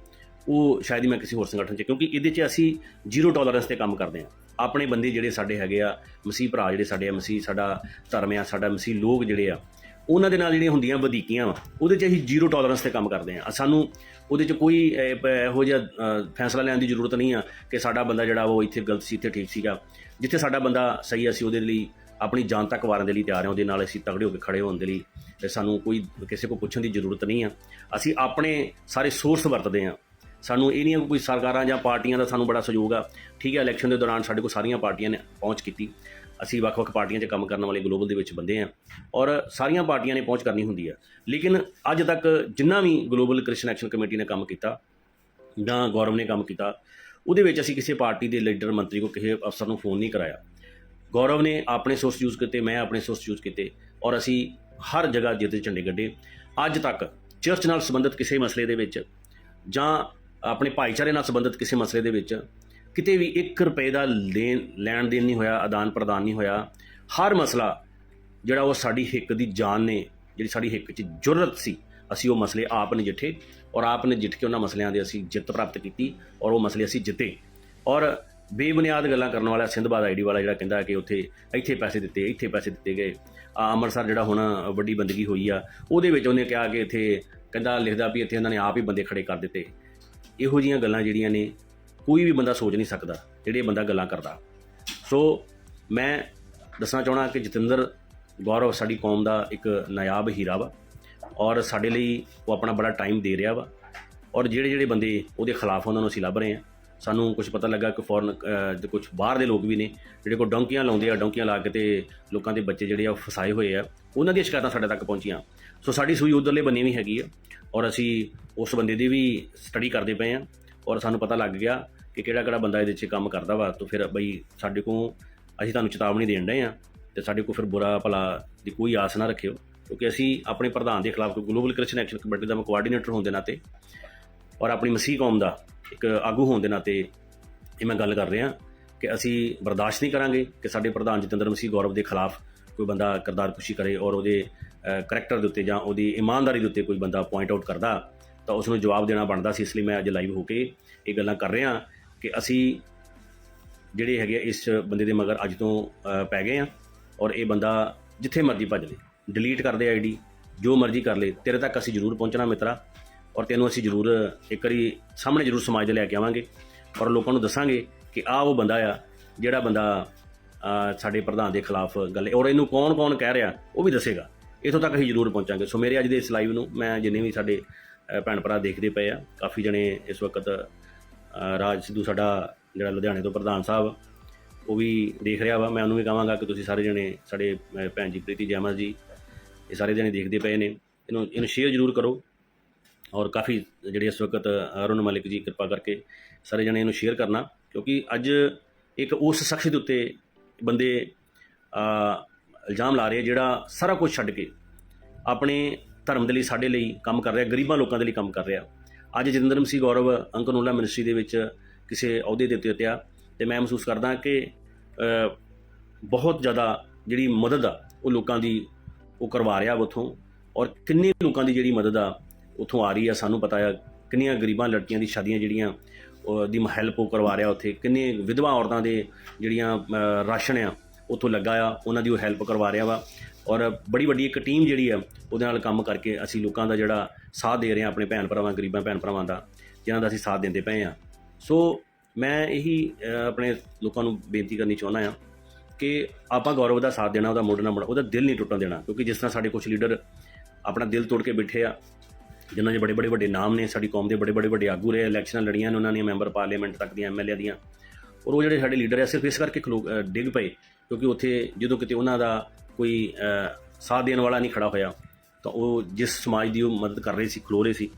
ਉਹ ਸ਼ਾਇਦ ਹੀ ਮੈਂ ਕਿਸੇ ਹੋਰ ਸੰਗਠਨ 'ਚ, ਕਿਉਂਕਿ ਇਹਦੇ 'ਚ ਅਸੀਂ ਜ਼ੀਰੋ ਟੋਲਰੈਂਸ ਤੇ ਕੰਮ ਕਰਦੇ ਆ ਆਪਣੇ ਬੰਦੇ ਜਿਹੜੇ ਸਾਡੇ ਹੈਗੇ ਆ, ਮਸੀਹ ਭਰਾ ਜਿਹੜੇ ਸਾਡੇ ਆ, ਮਸੀਹ ਸਾਡਾ ਧਰਮ ਆ, ਸਾਡਾ ਮਸੀਹ ਲੋਕ ਜਿਹੜੇ ਆ, ਉਹਨਾਂ ਦੇ ਨਾਲ ਜਿਹੜੀਆਂ ਹੁੰਦੀਆਂ ਵਧੀਕੀਆਂ ਵਾ, ਉਹਦੇ 'ਚ ਅਸੀਂ ਜ਼ੀਰੋ ਟੋਲਰੈਂਸ ਤੇ ਕੰਮ ਕਰਦੇ ਆ ਸਾਨੂੰ ਉਹਦੇ 'ਚ ਕੋਈ, ਇਹੋ ਜਿਹਾ ਫੈਸਲਾ ਲੈਣ ਦੀ ਜ਼ਰੂਰਤ ਨਹੀਂ ਆ ਕਿ ਸਾਡਾ ਬੰਦਾ ਜਿਹੜਾ ਵਾ ਉਹ ਇੱਥੇ ਗਲਤ ਸੀ, ਇੱਥੇ ਠੀਕ ਸੀਗਾ। ਜਿੱਥੇ ਸਾਡਾ ਬੰਦਾ ਸਹੀ ਅਸੀਂ ਉਹਦੇ ਲਈ ਆਪਣੀ ਜਾਨ ਤੱਕ ਵਾਰਨ ਦੇ ਲਈ ਤਿਆਰ ਹਾਂ, ਉਹਦੇ ਨਾਲ ਅਸੀਂ ਤਗੜੇ ਹੋ ਕੇ ਖੜੇ ਹੋਣ ਦੇ ਲਈ ਤੇ ਸਾਨੂੰ ਕੋਈ ਕਿਸੇ ਕੋ ਪੁੱਛਣ ਦੀ ਜ਼ਰੂਰਤ ਨਹੀਂ ਆ। ਅਸੀਂ ਆਪਣੇ ਸਾਰੇ ਸੋਰਸ ਵਰਤਦੇ ਆ ਸਾਨੂੰ ਇਹ ਨਹੀਂ ਕੋਈ ਸਰਕਾਰਾਂ ਜਾਂ ਪਾਰਟੀਆਂ ਦਾ ਸਾਨੂੰ ਬੜਾ ਸਹਿਯੋਗ ਆ। ਠੀਕ ਹੈ ਇਲੈਕਸ਼ਨ ਦੇ ਦੌਰਾਨ ਸਾਡੇ ਕੋਲ ਸਾਰੀਆਂ ਪਾਰਟੀਆਂ ਨੇ ਪਹੁੰਚ ਕੀਤੀ। ਅਸੀਂ ਵੱਖ-ਵੱਖ ਪਾਰਟੀਆਂ 'ਚ ਕੰਮ ਕਰਨ ਵਾਲੇ ਗਲੋਬਲ ਦੇ ਵਿੱਚ ਬੰਦੇ ਆ ਔਰ ਸਾਰੀਆਂ ਪਾਰਟੀਆਂ ਨੇ ਪਹੁੰਚ ਕਰਨੀ ਹੁੰਦੀ ਆ। ਲੇਕਿਨ ਅੱਜ ਤੱਕ ਜਿੰਨਾ ਵੀ ਗਲੋਬਲ ਕ੍ਰਿਸ਼ਨ ਐਕਸ਼ਨ ਕਮੇਟੀ ਨੇ ਕੰਮ ਕੀਤਾ ਜਾਂ ਗੌਰਵ ਨੇ ਕੰਮ ਕੀਤਾ, ਉਹਦੇ ਵਿੱਚ ਅਸੀਂ ਕਿਸੇ ਪਾਰਟੀ ਦੇ ਲੀਡਰ ਮੰਤਰੀ ਕੋ ਕਿਸੇ ਅਫਸਰ ਨੂੰ ਫੋਨ ਨਹੀਂ ਕਰਾਇਆ। ਗੌਰਵ ਨੇ ਆਪਣੇ ਸੋਰਸ ਯੂਜ਼ ਕੀਤੇ, ਮੈਂ ਆਪਣੇ ਸੋਰਸ ਯੂਜ਼ ਕੀਤੇ ਔਰ ਅਸੀਂ ਹਰ ਜਗ੍ਹਾ ਜਿੱਤੇ ਝੰਡੇ ਗੱਡੇ। ਅੱਜ ਤੱਕ ਚਰਚ ਨਾਲ ਸੰਬੰਧਿਤ ਕਿਸੇ ਮਸਲੇ ਦੇ ਵਿੱਚ ਜਾਂ ਆਪਣੇ ਭਾਈਚਾਰੇ ਨਾਲ ਸੰਬੰਧਿਤ ਕਿਸੇ ਮਸਲੇ ਦੇ ਵਿੱਚ ਕਿਤੇ ਵੀ 1 ਰੁਪਏ ਦਾ ਲੈਣ ਲੈਣ ਦੇਣ ਨਹੀਂ ਹੋਇਆ, ਆਦਾਨ ਪ੍ਰਦਾਨ ਨਹੀਂ ਹੋਇਆ, ਹਰ ਮਸਲਾ ਜਿਹੜਾ ਉਹ ਸਾਡੀ ਹਿੱਕ ਦੀ ਜਾਨ ਨੇ, ਜਿਹੜੀ ਸਾਡੀ ਹਿੱਕ 'ਚ ਜੁਰਤ ਸੀ, ਅਸੀਂ ਉਹ ਮਸਲੇ ਆਪ ਨਜਿੱਠੇ ਔਰ ਆਪ ਨੇ ਜਿੱਠ ਕੇ ਉਹਨਾਂ ਮਸਲਿਆਂ ਦੇ ਅਸੀਂ ਜਿੱਤ ਪ੍ਰਾਪਤ ਕੀਤੀ ਔਰ ਉਹ ਮਸਲੇ ਅਸੀਂ ਜਿੱਤੇ। ਔਰ ਬੇਬੁਨਿਆਦ ਗੱਲਾਂ ਕਰਨ ਵਾਲਾ, ਸਿੰਧਬਾਦ ਆਈਡੀ ਵਾਲਾ ਜਿਹੜਾ ਕਹਿੰਦਾ ਕਿ ਉੱਥੇ ਇੱਥੇ ਪੈਸੇ ਦਿੱਤੇ, ਇੱਥੇ ਪੈਸੇ ਦਿੱਤੇ ਗਏ। ਆ ਅੰਮ੍ਰਿਤਸਰ ਜਿਹੜਾ ਹੁਣ ਵੱਡੀ ਬੰਦਗੀ ਹੋਈ ਆ, ਉਹਦੇ ਵਿੱਚ ਉਹਨੇ ਕਿਹਾ ਕਿ ਇੱਥੇ ਕਹਿੰਦਾ, ਲਿਖਦਾ ਵੀ ਇੱਥੇ ਉਹਨਾਂ ਨੇ ਆਪ ਹੀ ਬੰਦੇ ਖੜੇ ਕਰ ਦਿੱਤੇ। ਇਹੋ ਜੀਆਂ ਗੱਲਾਂ ਜਿਹੜੀਆਂ ਨੇ, ਕੋਈ ਵੀ ਬੰਦਾ ਸੋਚ ਨਹੀਂ ਸਕਦਾ ਜਿਹੜੇ ਬੰਦਾ ਗੱਲਾਂ ਕਰਦਾ। ਸੋ ਮੈਂ ਦੱਸਣਾ ਚਾਹਣਾ ਕਿ ਜਤਿੰਦਰ ਗੌਰਵ ਸਾਡੀ ਕੌਮ ਦਾ ਇੱਕ ਨਾਇਆਬ ਹੀਰਾ ਵਾ ਔਰ ਸਾਡੇ ਲਈ ਉਹ ਆਪਣਾ ਬੜਾ ਟਾਈਮ ਦੇ ਰਿਹਾ ਵਾ ਔਰ ਜਿਹੜੇ ਜਿਹੜੇ ਬੰਦੇ ਉਹਦੇ ਖਿਲਾਫ ਉਹਨਾਂ ਨੂੰ ਅਸੀਂ ਲੱਭ ਰਹੇ ਹਾਂ। ਸਾਨੂੰ ਕੁਝ ਪਤਾ ਲੱਗਾ ਕਿ ਫੋਰਨ ਦੇ ਕੁਝ ਬਾਹਰ ਦੇ ਲੋਕ ਵੀ ਨੇ, ਜਿਹੜੇ ਕੋ ਡੌਂਕੀਆਂ ਲਾਉਂਦੇ ਆ, ਡੌਂਕੀਆਂ ਲਾ ਕੇ ਤੇ ਲੋਕਾਂ ਦੇ ਬੱਚੇ ਜਿਹੜੇ ਆ ਉਹ ਫਸਾਏ ਹੋਏ ਆ। ਉਹਨਾਂ ਦੀਆਂ ਸ਼ਿਕਾਇਤਾਂ ਸਾਡੇ ਤੱਕ ਪਹੁੰਚੀਆਂ। ਸੋ ਸਾਡੀ ਸੂਈ ਉਧਰਲੇ ਬੰਨੇ ਵੀ ਹੈਗੀ ਆ ਔਰ ਅਸੀਂ ਉਸ ਬੰਦੇ ਦੀ ਵੀ ਸਟੱਡੀ ਕਰਦੇ ਪਏ ਆ ਔਰ ਸਾਨੂੰ ਪਤਾ ਲੱਗ ਗਿਆ ਕਿ ਕਿਹੜਾ ਕਿਹੜਾ ਬੰਦਾ ਇਹਦੇ 'ਚ ਕੰਮ ਕਰਦਾ ਵਾ। ਤਾਂ ਫਿਰ ਬਈ ਸਾਡੇ ਕੋਲ ਅਸੀਂ ਤੁਹਾਨੂੰ ਚੇਤਾਵਨੀ ਦੇਣ ਰਹੇ ਆ ਤੇ ਸਾਡੇ ਕੋਲ ਫਿਰ ਬੁਰਾ ਭਲਾ ਦੀ ਕੋਈ ਆਸ ਨਾ ਰੱਖਿਓ ਕਿਉਂਕਿ ਅਸੀਂ ਆਪਣੇ ਪ੍ਰਧਾਨ ਦੇ ਖਿਲਾਫ ਗਲੋਬਲ ਕ੍ਰਿਸ਼ਨ ਐਕਸ਼ਨ ਕਮੇਟੀ ਦਾ ਮੈਂ ਕੋਆਰਡੀਨੇਟਰ ਹੋਣ ਦੇ ਨਾਤੇ ਔਰ ਆਪਣੀ ਮਸੀਹ ਕੌਮ ਦਾ ਇੱਕ ਆਗੂ ਹੋਣ ਦੇ ਨਾਤੇ ਇਹ ਮੈਂ ਗੱਲ ਕਰ ਰਿਹਾ ਕਿ ਅਸੀਂ ਬਰਦਾਸ਼ਤ ਨਹੀਂ ਕਰਾਂਗੇ ਕਿ ਸਾਡੇ ਪ੍ਰਧਾਨ ਜਤਿੰਦਰ ਮਸੀਹ ਗੌਰਵ ਦੇ ਖਿਲਾਫ ਕੋਈ ਬੰਦਾ ਕਿਰਦਾਰਕੁਸ਼ੀ ਕਰੇ ਔਰ ਉਹਦੇ ਕਰੈਕਟਰ ਦੇ ਉੱਤੇ ਜਾਂ ਉਹਦੀ ਇਮਾਨਦਾਰੀ ਦੇ ਉੱਤੇ ਕੋਈ ਬੰਦਾ ਪੁਆਇੰਟ ਆਊਟ ਕਰਦਾ, ਤਾਂ ਉਸ ਨੂੰ ਜਵਾਬ ਦੇਣਾ ਬਣਦਾ ਸੀ, ਇਸ ਲਈ ਮੈਂ ਅੱਜ ਲਾਈਵ ਹੋ ਕੇ ਇਹ ਗੱਲਾਂ ਕਰ ਰਿਹਾ ਕਿ ਅਸੀਂ ਜਿਹੜੇ ਹੈਗੇ ਇਸ ਬੰਦੇ ਦੇ ਮਗਰ ਅੱਜ ਤੋਂ ਪੈ ਗਏ ਆ ਔਰ ਇਹ ਬੰਦਾ ਜਿੱਥੇ ਮਰਜ਼ੀ ਭੱਜ ਲੇ ਡਿਲੀਟ ਕਰ ਦੇ ਆਈਡੀ ਜੋ ਮਰਜ਼ੀ ਕਰ ਲੇ, ਤੇਰੇ ਤੱਕ ਅਸੀਂ ਜ਼ਰੂਰ ਪਹੁੰਚਣਾ ਮਿੱਤਰਾ। ਔਰ ਤੈਨੂੰ ਅਸੀਂ ਜ਼ਰੂਰ ਇੱਕ ਵਾਰੀ ਸਾਹਮਣੇ ਜ਼ਰੂਰ ਸਮਾਜ ਦੇ ਲੈ ਕੇ ਆਵਾਂਗੇ ਔਰ ਲੋਕਾਂ ਨੂੰ ਦੱਸਾਂਗੇ ਕਿ ਆਹ ਉਹ ਬੰਦਾ ਆ, ਜਿਹੜਾ ਬੰਦਾ ਸਾਡੇ ਪ੍ਰਧਾਨ ਦੇ ਖਿਲਾਫ ਗੱਲ ਔਰ ਇਹਨੂੰ ਕੌਣ-ਕੌਣ ਕਹਿ ਰਿਹਾ, ਉਹ ਵੀ ਦੱਸੇਗਾ। ਇਥੋਂ ਤੱਕ ਅਸੀਂ ਜ਼ਰੂਰ ਪਹੁੰਚਾਂਗੇ। ਸੋ ਮੇਰੇ ਅੱਜ ਦੇ ਇਸ ਲਾਈਵ ਨੂੰ ਮੈਂ ਜਿੰਨੇ ਵੀ ਸਾਡੇ ਭੈਣ ਭਰਾ ਦੇਖਦੇ ਪਏ ਆ, ਕਾਫੀ ਜਣੇ ਇਸ ਵਕਤ ਰਾਜ ਸਿੱਧੂ ਸਾਡਾ ਜਿਹੜਾ ਲੁਧਿਆਣੇ ਤੋਂ ਪ੍ਰਧਾਨ ਸਾਹਿਬ, ਉਹ ਵੀ ਦੇਖ ਰਿਹਾ ਵਾ। ਮੈਂ ਉਹਨੂੰ ਵੀ ਕਹਾਂਗਾ ਕਿ ਤੁਸੀਂ ਸਾਰੇ ਜਣੇ, ਸਾਡੇ ਭੈਣ ਜੀ, ਪ੍ਰੀਤੀ ਜੈਮਲ ਜੀ, ਇਹ ਸਾਰੇ ਜਣੇ ਦੇਖਦੇ ਪਏ ਨੇ। ਇਹਨੂੰ ਇਹਨੂੰ ਸ਼ੇਅਰ ਜ਼ਰੂਰ ਕਰੋ। ਔਰ ਕਾਫੀ ਜਿਹੜੇ ਇਸ ਵਕਤ ਅਰੁਣ ਮਲਿਕ ਜੀ ਕਿਰਪਾ ਕਰਕੇ ਸਾਰੇ ਜਣੇ ਇਹਨੂੰ ਸ਼ੇਅਰ ਕਰਨਾ ਕਿਉਂਕਿ ਅੱਜ ਇੱਕ ਉਸ ਸ਼ਖਸ ਦੇ ਉੱਤੇ ਬੰਦੇ ਅ, ਇਲਜ਼ਾਮ ਲਾ ਰਹੇ ਆ ਜਿਹੜਾ ਸਾਰਾ ਕੁਝ ਛੱਡ ਕੇ ਆਪਣੇ ਧਰਮ ਦੇ ਲਈ ਸਾਡੇ ਲਈ ਕੰਮ ਕਰ ਰਿਹਾ ਗਰੀਬਾਂ ਲੋਕਾਂ ਦੇ ਲਈ ਕੰਮ ਕਰ ਰਿਹਾ। ਅੱਜ ਜਤਿੰਦਰ ਸਿੰਘ ਗੌਰਵ ਅੰਕਨੋਲਾ ਮਿਨਿਸਟਰੀ ਦੇ ਵਿੱਚ ਕਿਸੇ ਅਹੁਦੇ ਦੇ ਉੱਤੇ ਆ ਤੇ ਮੈਂ ਮਹਿਸੂਸ ਕਰਦਾ ਕਿ ਬਹੁਤ ਜ਼ਿਆਦਾ ਜਿਹੜੀ ਮਦਦ ਆ ਉਹ ਲੋਕਾਂ ਦੀ ਉਹ ਕਰਵਾ ਰਿਹਾ ਵਾ ਉੱਥੋਂ ਔਰ ਕਿੰਨੇ ਲੋਕਾਂ ਦੀ ਜਿਹੜੀ ਮਦਦ ਆ ਉੱਥੋਂ ਆ ਰਹੀ ਆ, ਸਾਨੂੰ ਪਤਾ ਆ ਕਿੰਨੀਆਂ ਗਰੀਬਾਂ ਲੜਕੀਆਂ ਦੀ ਸ਼ਾਦੀਆਂ ਜਿਹੜੀਆਂ, ਉਹ ਦੀ ਹੈਲਪ ਉਹ ਕਰਵਾ ਰਿਹਾ ਉੱਥੇ, ਕਿੰਨੇ ਵਿਧਵਾ ਔਰਤਾਂ ਦੇ ਜਿਹੜੀਆਂ ਰਾਸ਼ਨ ਆ, ਉੱਥੋਂ ਲੱਗਾ ਆ, ਉਹਨਾਂ ਦੀ ਉਹ ਹੈਲਪ ਕਰਵਾ ਰਿਹਾ ਵਾ। ਔਰ ਬੜੀ ਵੱਡੀ ਇੱਕ ਟੀਮ ਜਿਹੜੀ ਆ, ਉਹਦੇ ਨਾਲ ਕੰਮ ਕਰਕੇ ਅਸੀਂ ਲੋਕਾਂ ਦਾ ਜਿਹੜਾ ਸਾਥ ਦੇ ਰਹੇ ਆ, ਆਪਣੇ ਭੈਣ ਭਰਾਵਾਂ, ਗਰੀਬਾਂ, ਭੈਣ ਭਰਾਵਾਂ ਦਾ, ਜਿਨ੍ਹਾਂ ਦਾ ਅਸੀਂ ਸਾਥ ਦਿੰਦੇ ਪਏ ਆ। ਸੋ ਮੈਂ ਇਹੀ ਆਪਣੇ ਲੋਕਾਂ ਨੂੰ ਬੇਨਤੀ ਕਰਨੀ ਚਾਹੁੰਦਾ ਆ ਕਿ ਆਪਾਂ ਗੌਰਵ ਦਾ ਸਾਥ ਦੇਣਾ, ਉਹਦਾ ਮੋਢ ਨਾ ਮੋਢ, ਉਹਦਾ ਦਿਲ ਨਹੀਂ ਟੁੱਟਣ ਦੇਣਾ, ਕਿਉਂਕਿ ਜਿਸ ਤਰ੍ਹਾਂ ਸਾਡੇ ਕੁਝ ਲੀਡਰ ਆਪਣਾ ਦਿਲ ਤੋੜ ਕੇ ਬੈਠੇ ਆ ਜਿਨ੍ਹਾਂ ਦੇ ਬੜੇ ਬੜੇ ਵੱਡੇ ਨਾਮ ਨੇ, ਸਾਡੀ ਕੌਮ ਦੇ ਬੜੇ ਬੜੇ ਵੱਡੇ ਆਗੂ ਰਹੇ, ਇਲੈਕਸ਼ਨਾਂ ਲੜੀਆਂ ਨੇ ਉਹਨਾਂ ਦੀਆਂ, ਮੈਂਬਰ ਪਾਰਲੀਮੈਂਟ ਤੱਕ ਦੀਆਂ ਐਮਐਲਏ ਦੀਆਂ। ਔਰ ਉਹ ਜਿਹੜੇ ਸਾਡੇ ਲੀਡਰ ਆ, ਸਿਰਫ ਇਸ ਕਰਕੇ ਖਲੋ ਡਿੱਗ ਪਏ, ਕਿਉਂਕਿ ਉੱਥੇ ਜਦੋਂ ਕਿਤੇ ਉਹਨਾਂ ਦਾ ਕੋਈ ਸਾਥ ਦੇਣ ਵਾਲਾ ਨਹੀਂ ਖੜਾ ਹੋਇਆ, ਤਾਂ ਉਹ ਜਿਸ ਸਮਾਜ ਦੀ ਉਹ ਮਦਦ ਕਰ ਰਹੇ ਸੀ, ਖਲੋ ਰਹੇ ਸੀ,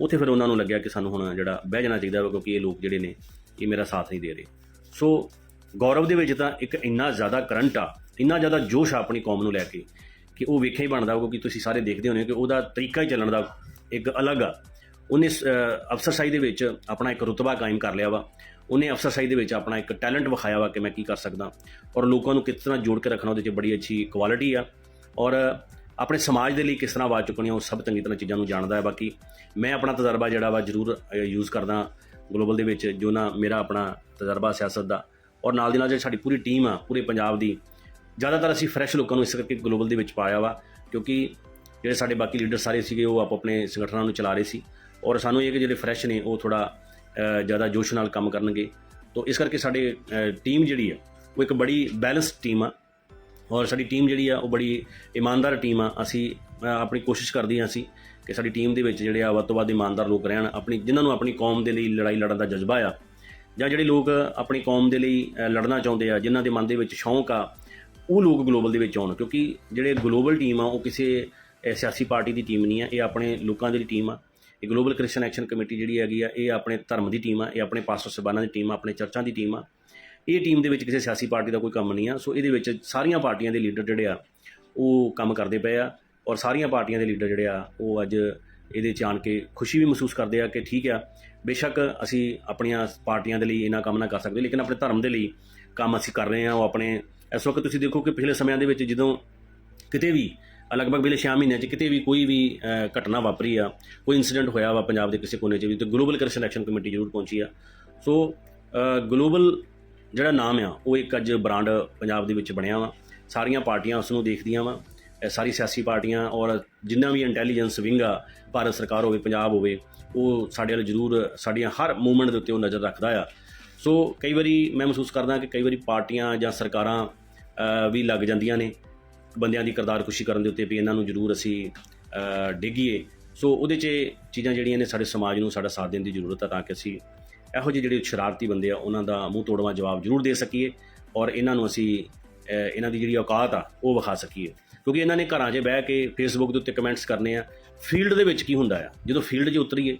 ਉੱਥੇ ਫਿਰ ਉਹਨਾਂ ਨੂੰ ਲੱਗਿਆ ਕਿ ਸਾਨੂੰ ਹੁਣ ਜਿਹੜਾ ਬਹਿ ਜਾਣਾ ਚਾਹੀਦਾ ਵਾ, ਕਿਉਂਕਿ ਇਹ ਲੋਕ ਜਿਹੜੇ ਨੇ, ਇਹ ਮੇਰਾ ਸਾਥ ਨਹੀਂ ਦੇ ਰਹੇ। ਸੋ ਗੌਰਵ ਦੇ ਵਿੱਚ ਤਾਂ ਇੱਕ ਇੰਨਾ ਜ਼ਿਆਦਾ ਕਰੰਟ ਆ, ਇੰਨਾ ਜ਼ਿਆਦਾ ਜੋਸ਼ ਆ ਆਪਣੀ ਕੌਮ ਨੂੰ ਲੈ ਕੇ, ਕਿ ਉਹ ਵੇਖਿਆ ਹੀ ਬਣਦਾ ਕਿਉਂਕਿ ਤੁਸੀਂ ਸਾਰੇ ਦੇਖਦੇ ਹੋਣੇ ਕਿ ਉਹਦਾ ਤਰੀਕਾ ਹੀ ਚੱਲਣ ਦਾ ਇੱਕ ਅਲੱਗ ਆ। ਉਹਨੇ ਸ- ਅਹ ਦੇ ਵਿੱਚ ਆਪਣਾ ਇੱਕ ਰੁਤਬਾ ਕਾਇਮ ਕਰ ਲਿਆ ਵਾ। ਉਹਨੇ ਅਫਸਰਸ਼ਾਹੀ ਦੇ ਵਿੱਚ ਆਪਣਾ ਇੱਕ ਟੈਲੈਂਟ ਵਿਖਾਇਆ ਵਾ ਕਿ ਮੈਂ ਕੀ ਕਰ ਸਕਦਾ। ਔਰ ਲੋਕਾਂ ਨੂੰ ਕਿਸ ਤਰ੍ਹਾਂ ਜੋੜ ਕੇ ਰੱਖਣਾ ਉਹਦੇ 'ਚ ਬੜੀ ਅੱਛੀ ਕੁਆਲਿਟੀ ਆ। ਔਰ ਆਪਣੇ ਸਮਾਜ ਦੇ ਲਈ ਕਿਸ ਤਰ੍ਹਾਂ ਆਵਾਜ਼ ਚੁੱਕਣੀ ਆ, ਉਹ ਸਭ ਚੰਗੀ ਤਰ੍ਹਾਂ ਚੀਜ਼ਾਂ ਨੂੰ ਜਾਣਦਾ ਹੈ। ਬਾਕੀ ਮੈਂ ਆਪਣਾ ਤਜਰਬਾ ਜਿਹੜਾ ਵਾ ਜ਼ਰੂਰ ਯੂਜ਼ ਕਰਦਾ ਗਲੋਬਲ ਦੇ ਵਿੱਚ, ਜੋ ਨਾ ਮੇਰਾ ਆਪਣਾ ਤਜਰਬਾ ਸਿਆਸਤ ਦਾ। ਔਰ ਨਾਲ ਦੀ ਨਾਲ ਜਿਹੜੀ ਸਾਡੀ ਪੂਰੀ ਟੀਮ ਆ, ਪੂਰੇ ਪੰਜਾਬ ਦੀ, ਜ਼ਿਆਦਾਤਰ ਅਸੀਂ ਫਰੈਸ਼ ਲੋਕਾਂ ਨੂੰ ਇਸ ਕਰਕੇ ਗਲੋਬਲ ਦੇ ਵਿੱਚ ਪਾਇਆ ਵਾ, ਕਿਉਂਕਿ ਜਿਹੜੇ ਸਾਡੇ ਬਾਕੀ ਲੀਡਰ ਸਾਰੇ ਸੀਗੇ, ਉਹ ਆਪ ਆਪਣੇ ਸੰਗਠਨਾਂ ਨੂੰ ਚਲਾ ਰਹੇ ਸੀ। ਔਰ ਸਾਨੂੰ ਇਹ ਕਿ ਜਿਹੜੇ ਫਰੈਸ਼ ਨੇ, ਉਹ ਥੋੜਾ ਜ਼ਿਆਦਾ ਜੋਸ਼ ਨਾਲ ਕੰਮ ਕਰਨਗੇ। ਤੋਂ ਇਸ ਕਰਕੇ ਸਾਡੇ ਟੀਮ ਜਿਹੜੀ ਆ, ਉਹ ਇੱਕ ਬੜੀ ਬੈਲੈਂਸਡ ਟੀਮ ਆ। ਔਰ ਸਾਡੀ ਟੀਮ ਜਿਹੜੀ ਆ, ਉਹ ਬੜੀ ਇਮਾਨਦਾਰ ਟੀਮ ਆ। ਅਸੀਂ ਆਪਣੀ ਕੋਸ਼ਿਸ਼ ਕਰਦੇ ਹਾਂ ਅਸੀਂ ਕਿ ਸਾਡੀ ਟੀਮ ਦੇ ਵਿੱਚ ਜਿਹੜੇ ਆ, ਵੱਧ ਤੋਂ ਵੱਧ ਇਮਾਨਦਾਰ ਲੋਕ ਰਹਿਣ, ਆਪਣੀ, ਜਿਨ੍ਹਾਂ ਨੂੰ ਆਪਣੀ ਕੌਮ ਦੇ ਲਈ ਲੜਾਈ ਲੜਨ ਦਾ ਜਜ਼ਬਾ ਆ। ਜਾਂ ਜਿਹੜੇ ਲੋਕ ਆਪਣੀ ਕੌਮ ਦੇ ਲਈ ਲੜਨਾ ਚਾਹੁੰਦੇ ਆ, ਜਿਨ੍ਹਾਂ ਦੇ ਮਨ ਦੇ ਵਿੱਚ ਸ਼ੌਂਕ ਆ, ਉਹ ਲੋਕ ਗਲੋਬਲ ਦੇ ਵਿੱਚ ਆਉਣ। ਕਿਉਂਕਿ ਜਿਹੜੇ ਗਲੋਬਲ ਟੀਮ ਆ, ਉਹ ਕਿਸੇ ਇਹ ਸਿਆਸੀ ਪਾਰਟੀ ਦੀ ਟੀਮ ਨਹੀਂ ਆ, ਇਹ ਆਪਣੇ ਲੋਕਾਂ ਦੀ ਟੀਮ ਆ। ਇਹ ਗਲੋਬਲ ਕ੍ਰਿਸਚੀਅਨ ਐਕਸ਼ਨ ਕਮੇਟੀ ਜਿਹੜੀ ਹੈਗੀ ਆ, ਇਹ ਆਪਣੇ ਧਰਮ ਦੀ ਟੀਮ ਆ, ਇਹ ਆਪਣੇ ਪਾਸਟਰ ਸਬਾਨਾਂ ਦੀ ਟੀਮ ਆ, ਆਪਣੇ ਚਰਚਾਂ ਦੀ ਟੀਮ ਆ। ਇਹ ਟੀਮ ਦੇ ਵਿੱਚ ਕਿਸੇ ਸਿਆਸੀ ਪਾਰਟੀ ਦਾ ਕੋਈ ਕੰਮ ਨਹੀਂ ਆ। ਸੋ ਇਹਦੇ ਵਿੱਚ ਸਾਰੀਆਂ ਪਾਰਟੀਆਂ ਦੇ ਲੀਡਰ ਜਿਹੜੇ ਆ, ਉਹ ਕੰਮ ਕਰਦੇ ਪਏ ਆ ਔਰ ਸਾਰੀਆਂ ਪਾਰਟੀਆਂ ਦੇ ਲੀਡਰ ਜਿਹੜੇ ਆ, ਉਹ ਅੱਜ ਇਹਦੇ ਚ ਆਣ ਕੇ ਖੁਸ਼ੀ ਵੀ ਮਹਿਸੂਸ ਕਰਦੇ ਆ ਕਿ ਠੀਕ ਆ, ਬੇਸ਼ੱਕ ਅਸੀਂ ਆਪਣੀਆਂ ਪਾਰਟੀਆਂ ਦੇ ਲਈ ਇਹਨਾਂ ਕੰਮ ਨਾ ਕਰ ਸਕਦੇ, ਲੇਕਿਨ ਆਪਣੇ ਧਰਮ ਦੇ ਲਈ ਕੰਮ ਅਸੀਂ ਕਰ ਰਹੇ ਆ, ਉਹ ਆਪਣੇ, ਇਸ ਵਕਤ ਤੁਸੀਂ ਦੇਖੋ ਕਿ ਪਿਛਲੇ ਸਮਿਆਂ ਦੇ ਵਿੱਚ ਜਦੋਂ ਕਿਤੇ ਵੀ ਲਗਭਗ ਪਿਛਲੇ 6 ਮਹੀਨਿਆਂ 'ਚ ਕਿਤੇ ਵੀ ਕੋਈ ਵੀ ਘਟਨਾ ਵਾਪਰੀ ਆ, ਕੋਈ ਇਨਸੀਡੈਂਟ ਹੋਇਆ ਵਾ ਪੰਜਾਬ ਦੇ ਕਿਸੇ ਕੋਨੇ 'ਚ ਵੀ, ਤੇ ਗਲੋਬਲ ਕ੍ਰਿਸਚੀਅਨ ਐਕਸ਼ਨ ਕਮੇਟੀ ਜ਼ਰੂਰ ਪਹੁੰਚੀ ਆ। ਸੋ ਗਲੋਬਲ ਜਿਹੜਾ ਨਾਮ ਆ, ਉਹ ਇੱਕ ਅੱਜ ਬ੍ਰਾਂਡ ਪੰਜਾਬ ਦੇ ਵਿੱਚ ਬਣਿਆ ਵਾ। ਸਾਰੀਆਂ ਪਾਰਟੀਆਂ ਉਸ ਨੂੰ ਦੇਖਦੀਆਂ ਵਾ ਸਾਰੀ ਸਿਆਸੀ ਪਾਰਟੀਆਂ ਔਰ ਜਿੰਨਾ ਵੀ ਇੰਟੈਲੀਜੈਂਸ ਵਿੰਗ ਆ, ਭਾਰਤ ਸਰਕਾਰ ਹੋਵੇ, ਪੰਜਾਬ ਹੋਵੇ, ਉਹ ਸਾਡੇ ਵੱਲ ਜ਼ਰੂਰ ਸਾਡੀਆਂ ਹਰ ਮੂਵਮੈਂਟ ਦੇ ਉੱਤੇ ਉਹ ਨਜ਼ਰ ਰੱਖਦਾ ਆ। ਸੋ ਕਈ ਵਾਰੀ ਮੈਂ ਮਹਿਸੂਸ ਕਰਦਾ ਕਿ ਕਈ ਵਾਰੀ ਪਾਰਟੀਆਂ ਜਾਂ ਸਰਕਾਰਾਂ ਵੀ ਲੱਗ ਜਾਂਦੀਆਂ ਨੇ। ਬੰਦਿਆਂ ਦੀ ਕਰਤਾਰ ਖੁਸ਼ੀ ਕਰਨ ਦੇ ਉੱਤੇ ਵੀ ਇਹਨਾਂ ਨੂੰ ਜ਼ਰੂਰ ਅਸੀਂ ਅ, ਡਿੱਗੀਏ। ਸੋ ਉਹਦੇ 'ਚ ਚੀਜ਼ਾਂ ਜਿਹੜੀਆਂ ਨੇ ਸਾਡੇ ਸਮਾਜ ਨੂੰ ਸਾਡਾ ਸਾਥ ਦੇਣ ਦੀ ਜ਼ਰੂਰਤ ਹੈ ਤਾਂ ਕਿ ਅਸੀਂ ਇਹੋ ਜਿਹੇ ਜਿਹੜੇ ਸ਼ਰਾਰਤੀ ਬੰਦੇ ਆ ਉਹਨਾਂ ਦਾ ਮੂੰਹ ਤੋੜਵਾ ਜਵਾਬ ਜ਼ਰੂਰ ਦੇ ਸਕੀਏ ਔਰ ਇਹਨਾਂ ਨੂੰ ਅਸੀਂ ਇਹਨਾਂ ਦੀ ਜਿਹੜੀ ਔਕਾਤ ਆ ਉਹ ਵਿਖਾ ਸਕੀਏ। ਕਿਉਂਕਿ ਇਹਨਾਂ ਨੇ ਘਰਾਂ 'ਚ ਬਹਿ ਕੇ ਫੇਸਬੁੱਕ ਦੇ ਉੱਤੇ ਕਮੈਂਟਸ ਕਰਨੇ ਆ। ਫੀਲਡ ਦੇ ਵਿੱਚ ਕੀ ਹੁੰਦਾ ਆ? ਜਦੋਂ ਫੀਲਡ 'ਚ ਉਤਰੀਏ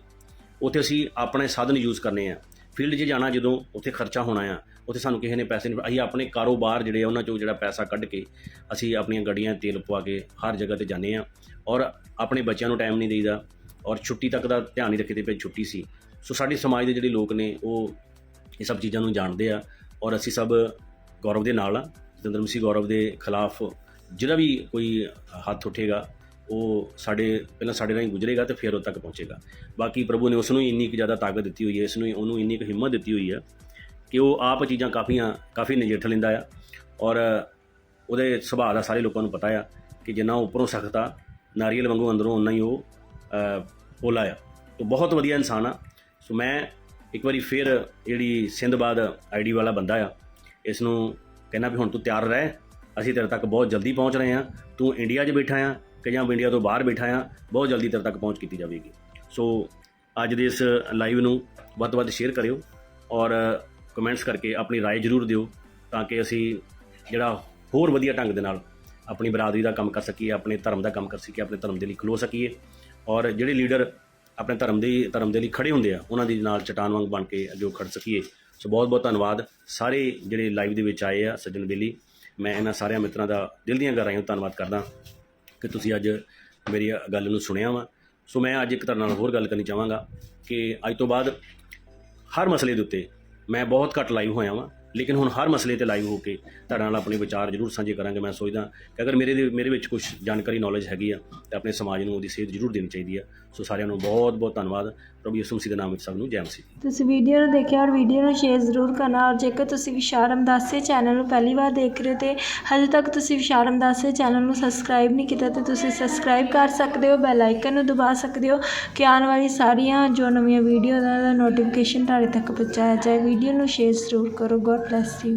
ਉੱਥੇ ਅਸੀਂ ਆਪਣੇ ਸਾਧਨ ਯੂਜ਼ ਕਰਨੇ ਆ। ਫੀਲਡ 'ਚ ਜਾਣਾ ਜਦੋਂ ਉੱਥੇ ਖਰਚਾ ਹੋਣਾ ਆ ਉੱਥੇ ਸਾਨੂੰ ਕਿਸੇ ਨੇ ਪੈਸੇ ਨਹੀਂ, ਅਸੀਂ ਆਪਣੇ ਕਾਰੋਬਾਰ ਜਿਹੜੇ ਆ, ਉਹਨਾਂ 'ਚੋਂ ਜਿਹੜਾ ਪੈਸਾ ਕੱਢ ਕੇ ਅਸੀਂ ਆਪਣੀਆਂ ਗੱਡੀਆਂ ਤੇਲ ਪਵਾ ਕੇ ਹਰ ਜਗ੍ਹਾ ਤੇ ਜਾਂਦੇ ਆ ਔਰ ਆਪਣੇ ਬੱਚਿਆਂ ਨੂੰ ਟਾਈਮ ਨਹੀਂ ਦੇਈਦਾ ਔਰ ਛੁੱਟੀ ਤੱਕ ਦਾ ਧਿਆਨ ਨਹੀਂ ਰੱਖਦੇ ਪਏ, ਛੁੱਟੀ ਸੀ। ਸੋ ਸਾਡੇ ਸਮਾਜ ਦੇ ਜਿਹੜੇ ਲੋਕ ਨੇ, ਉਹ ਇਹ ਸਭ ਚੀਜ਼ਾਂ ਨੂੰ ਜਾਣਦੇ ਆ ਔਰ ਅਸੀਂ ਸਭ ਗੌਰਵ ਦੇ ਨਾਲ ਆ। ਜਤਿੰਦਰ ਮਸੀਹ ਗੌਰਵ ਦੇ ਖਿਲਾਫ ਜਿਹੜਾ ਵੀ ਕੋਈ ਹੱਥ ਉੱਠੇਗਾ, ਉਹ ਸਾਡੇ, ਪਹਿਲਾਂ ਸਾਡੇ ਰਾਹੀਂ ਗੁਜ਼ਰੇਗਾ ਤੇ ਫਿਰ ਉਹ ਤੱਕ ਪਹੁੰਚੇਗਾ। ਬਾਕੀ ਪ੍ਰਭੂ ਨੇ ਉਸ ਨੂੰ ਹੀ ਇੰਨੀ ਕੁ ਜ਼ਿਆਦਾ ਤਾਕਤ ਦਿੱਤੀ ਹੋਈ ਹੈ, ਇਸ ਨੂੰ ਹੀ- ਉਹਨੂੰ ਇੰਨੀ ਕੁ ਹਿੰਮਤ ਦਿੱਤੀ ਹੋਈ ਹੈ ਕਿ ਉਹ ਆਪ ਚੀਜ਼ਾਂ ਕਾਫੀਆਂ, ਕਾਫੀ ਨਜਿੱਠ ਲੈਂਦਾ ਆ। ਔਰ ਉਹਦੇ ਸੁਭਾਅ ਦਾ ਸਾਰੇ ਲੋਕਾਂ ਨੂੰ ਪਤਾ ਆ ਕਿ ਜਿੰਨਾ ਉੱਪਰੋਂ ਸਖਤ ਆ, ਨਾਰੀਅਲ ਵਾਂਗੂ ਅੰਦਰੋਂ ਉਨਾ ਹੀ ਉਹ ਪੋਲਾ ਆ। ਤੋਂ ਬਹੁਤ ਵਧੀਆ ਇਨਸਾਨ ਆ। ਸੋ ਮੈਂ ਇੱਕ ਵਾਰੀ ਫਿਰ ਜਿਹੜੀ ਸਿੰਧਬਾਦ ਆਈਡੀ ਵਾਲਾ ਬੰਦਾ ਆ ਇਸ ਨੂੰ ਕਹਿੰਦਾ ਵੀ ਹੁਣ ਤੂੰ ਤਿਆਰ ਰਹਿ, ਅਸੀਂ ਤੇਰੇ ਤੱਕ ਬਹੁਤ ਜਲਦੀ ਪਹੁੰਚ ਰਹੇ ਹਾਂ ਤੂੰ ਇੰਡੀਆ 'ਚ ਬੈਠਾ ਆ ਕਿ ਜਾਂ ਇੰਡੀਆ ਤੋਂ ਬਾਹਰ ਬੈਠਾ ਆ, ਬਹੁਤ ਜਲਦੀ ਤੇਰੇ ਤੱਕ ਪਹੁੰਚ ਕੀਤੀ ਜਾਵੇਗੀ। ਸੋ ਅੱਜ ਦੇ ਇਸ ਲਾਈਵ ਨੂੰ ਵੱਧ ਤੋਂ ਵੱਧ ਸ਼ੇਅਰ ਕਰਿਓ। ਔਰ ਕਮੈਂਟਸ ਕਰਕੇ ਆਪਣੀ رائے ਜ਼ਰੂਰ ਦਿਓ ਤਾਂ ਕਿ ਅਸੀਂ ਜਿਹੜਾ ਹੋਰ ਵਧੀਆ ਢੰਗ ਦੇ ਨਾਲ ਆਪਣੀ ਬਰਾਦਰੀ ਦਾ ਕੰਮ ਕਰ ਸਕੀਏ ਆਪਣੇ ਧਰਮ ਦਾ ਕੰਮ ਕਰ ਸਕੀਏ ਆਪਣੇ ਧਰਮ ਦੇ ਲਈ ਖਲੋ ਸਕੀਏ ਔਰ ਜਿਹੜੇ ਲੀਡਰ ਆਪਣੇ ਧਰਮ ਦੇ ਧਰਮ ਦੇ ਲਈ ਖੜੇ ਹੁੰਦੇ ਆ ਉਹਨਾਂ ਦੀ ਨਾਲ ਚਟਾਨ ਵਾਂਗ ਬਣ ਕੇ ਅੱਗੇ ਖੜ ਸਕੀਏ ਸੋ ਬਹੁਤ ਬਹੁਤ ਧੰਨਵਾਦ ਸਾਰੇ ਜਿਹੜੇ ਲਾਈਵ ਦੇ ਵਿੱਚ ਆਏ ਆ ਸੱਜਣ ਬੇਲੀ ਮੈਂ ਇਹਨਾਂ ਸਾਰਿਆਂ ਮਿੱਤਰਾਂ ਦਾ ਦਿਲ ਦੀਆਂ ਗਹਿਰਾਈਆਂ ਤੋਂ ਧੰਨਵਾਦ ਕਰਦਾ ਕਿ ਤੁਸੀਂ ਅੱਜ ਮੇਰੀ ਗੱਲ ਨੂੰ ਸੁਣਿਆ ਵਾ ਸੋ ਮੈਂ ਅੱਜ ਇੱਕ ਤੁਹਾਡੇ ਨਾਲ ਹੋਰ ਗੱਲ ਕਰਨੀ ਚਾਹਾਂਗਾ ਕਿ ਅੱਜ ਤੋਂ ਬਾਅਦ ਹਰ ਮਸਲੇ ਦੇ ਉੱਤੇ ਮੈਂ ਬਹੁਤ ਘੱਟ ਲਾਈਵ ਹੋਇਆ ਵਾਂ, ਲੇਕਿਨ ਹੁਣ ਹਰ ਮਸਲੇ ਤੇ ਲਾਈਵ ਹੋ ਕੇ ਤੁਹਾਡੇ ਨਾਲ ਆਪਣੇ ਵਿਚਾਰ ਜ਼ਰੂਰ ਸਾਂਝੇ ਕਰਾਂਗੇ, ਮੈਂ ਸੋਚਦਾ ਕਿ ਅਗਰ ਮੇਰੇ ਦੇ, ਮੇਰੇ ਵਿੱਚ ਕੁਝ ਜਾਣਕਾਰੀ ਨੌਲੇਜ ਹੈਗੀ ਆ, ਤਾਂ ਆਪਣੇ ਸਮਾਜ ਨੂੰ ਉਹਦੀ ਸੇਧ ਜ਼ਰੂਰ ਦੇਣੀ ਚਾਹੀਦੀ ਆ। ਸੋ ਸਾਰਿਆਂ ਨੂੰ ਬਹੁਤ ਬਹੁਤ ਧੰਨਵਾਦ। ਪ੍ਰਭੂ ਯਿਸੂ ਮਸੀਹ ਦੇ ਨਾਮ ਵਿੱਚ ਸਭ ਨੂੰ ਜੈ ਮਸੀਹ। ਤੁਸੀਂ ਵੀਡੀਓ ਨੂੰ ਦੇਖਿਆ ਔਰ ਵੀਡੀਓ ਨੂੰ ਸ਼ੇਅਰ ਜ਼ਰੂਰ ਕਰਨਾ ਔਰ ਜੇਕਰ ਤੁਸੀਂ ਵਿਸ਼ਾਲ ਰਮਦਾਸੇ ਚੈਨਲ ਨੂੰ ਪਹਿਲੀ ਵਾਰ ਦੇਖ ਰਹੇ ਹੋ ਤੇ ਹਜੇ ਤੱਕ ਤੁਸੀਂ ਵਿਸ਼ਾਲ ਰਮਦਾਸੇ ਚੈਨਲ ਨੂੰ ਸਬਸਕ੍ਰਾਈਬ ਨਹੀਂ ਕੀਤਾ ਤੇ ਤੁਸੀਂ ਸਬਸਕ੍ਰਾਈਬ ਕਰ ਸਕਦੇ ਹੋ, ਬੈਲ ਆਈਕਨ ਨੂੰ ਦਬਾ ਸਕਦੇ ਹੋ ਕਿ ਆਉਣ ਵਾਲੀ ਸਾਰੀਆਂ ਜੋ ਨਵੀਆਂ ਵੀਡੀਓ ਦਾ ਨੋਟੀਫਿਕੇਸ਼ਨ ਤੁਹਾਡੇ ਤੱਕ ਪਹੁੰਚਾਇਆ ਜਾਏ। ਵੀਡੀਓ ਨੂੰ ਸ਼ੇਅਰ ਜ਼ਰੂਰ ਕਰੋ। God bless you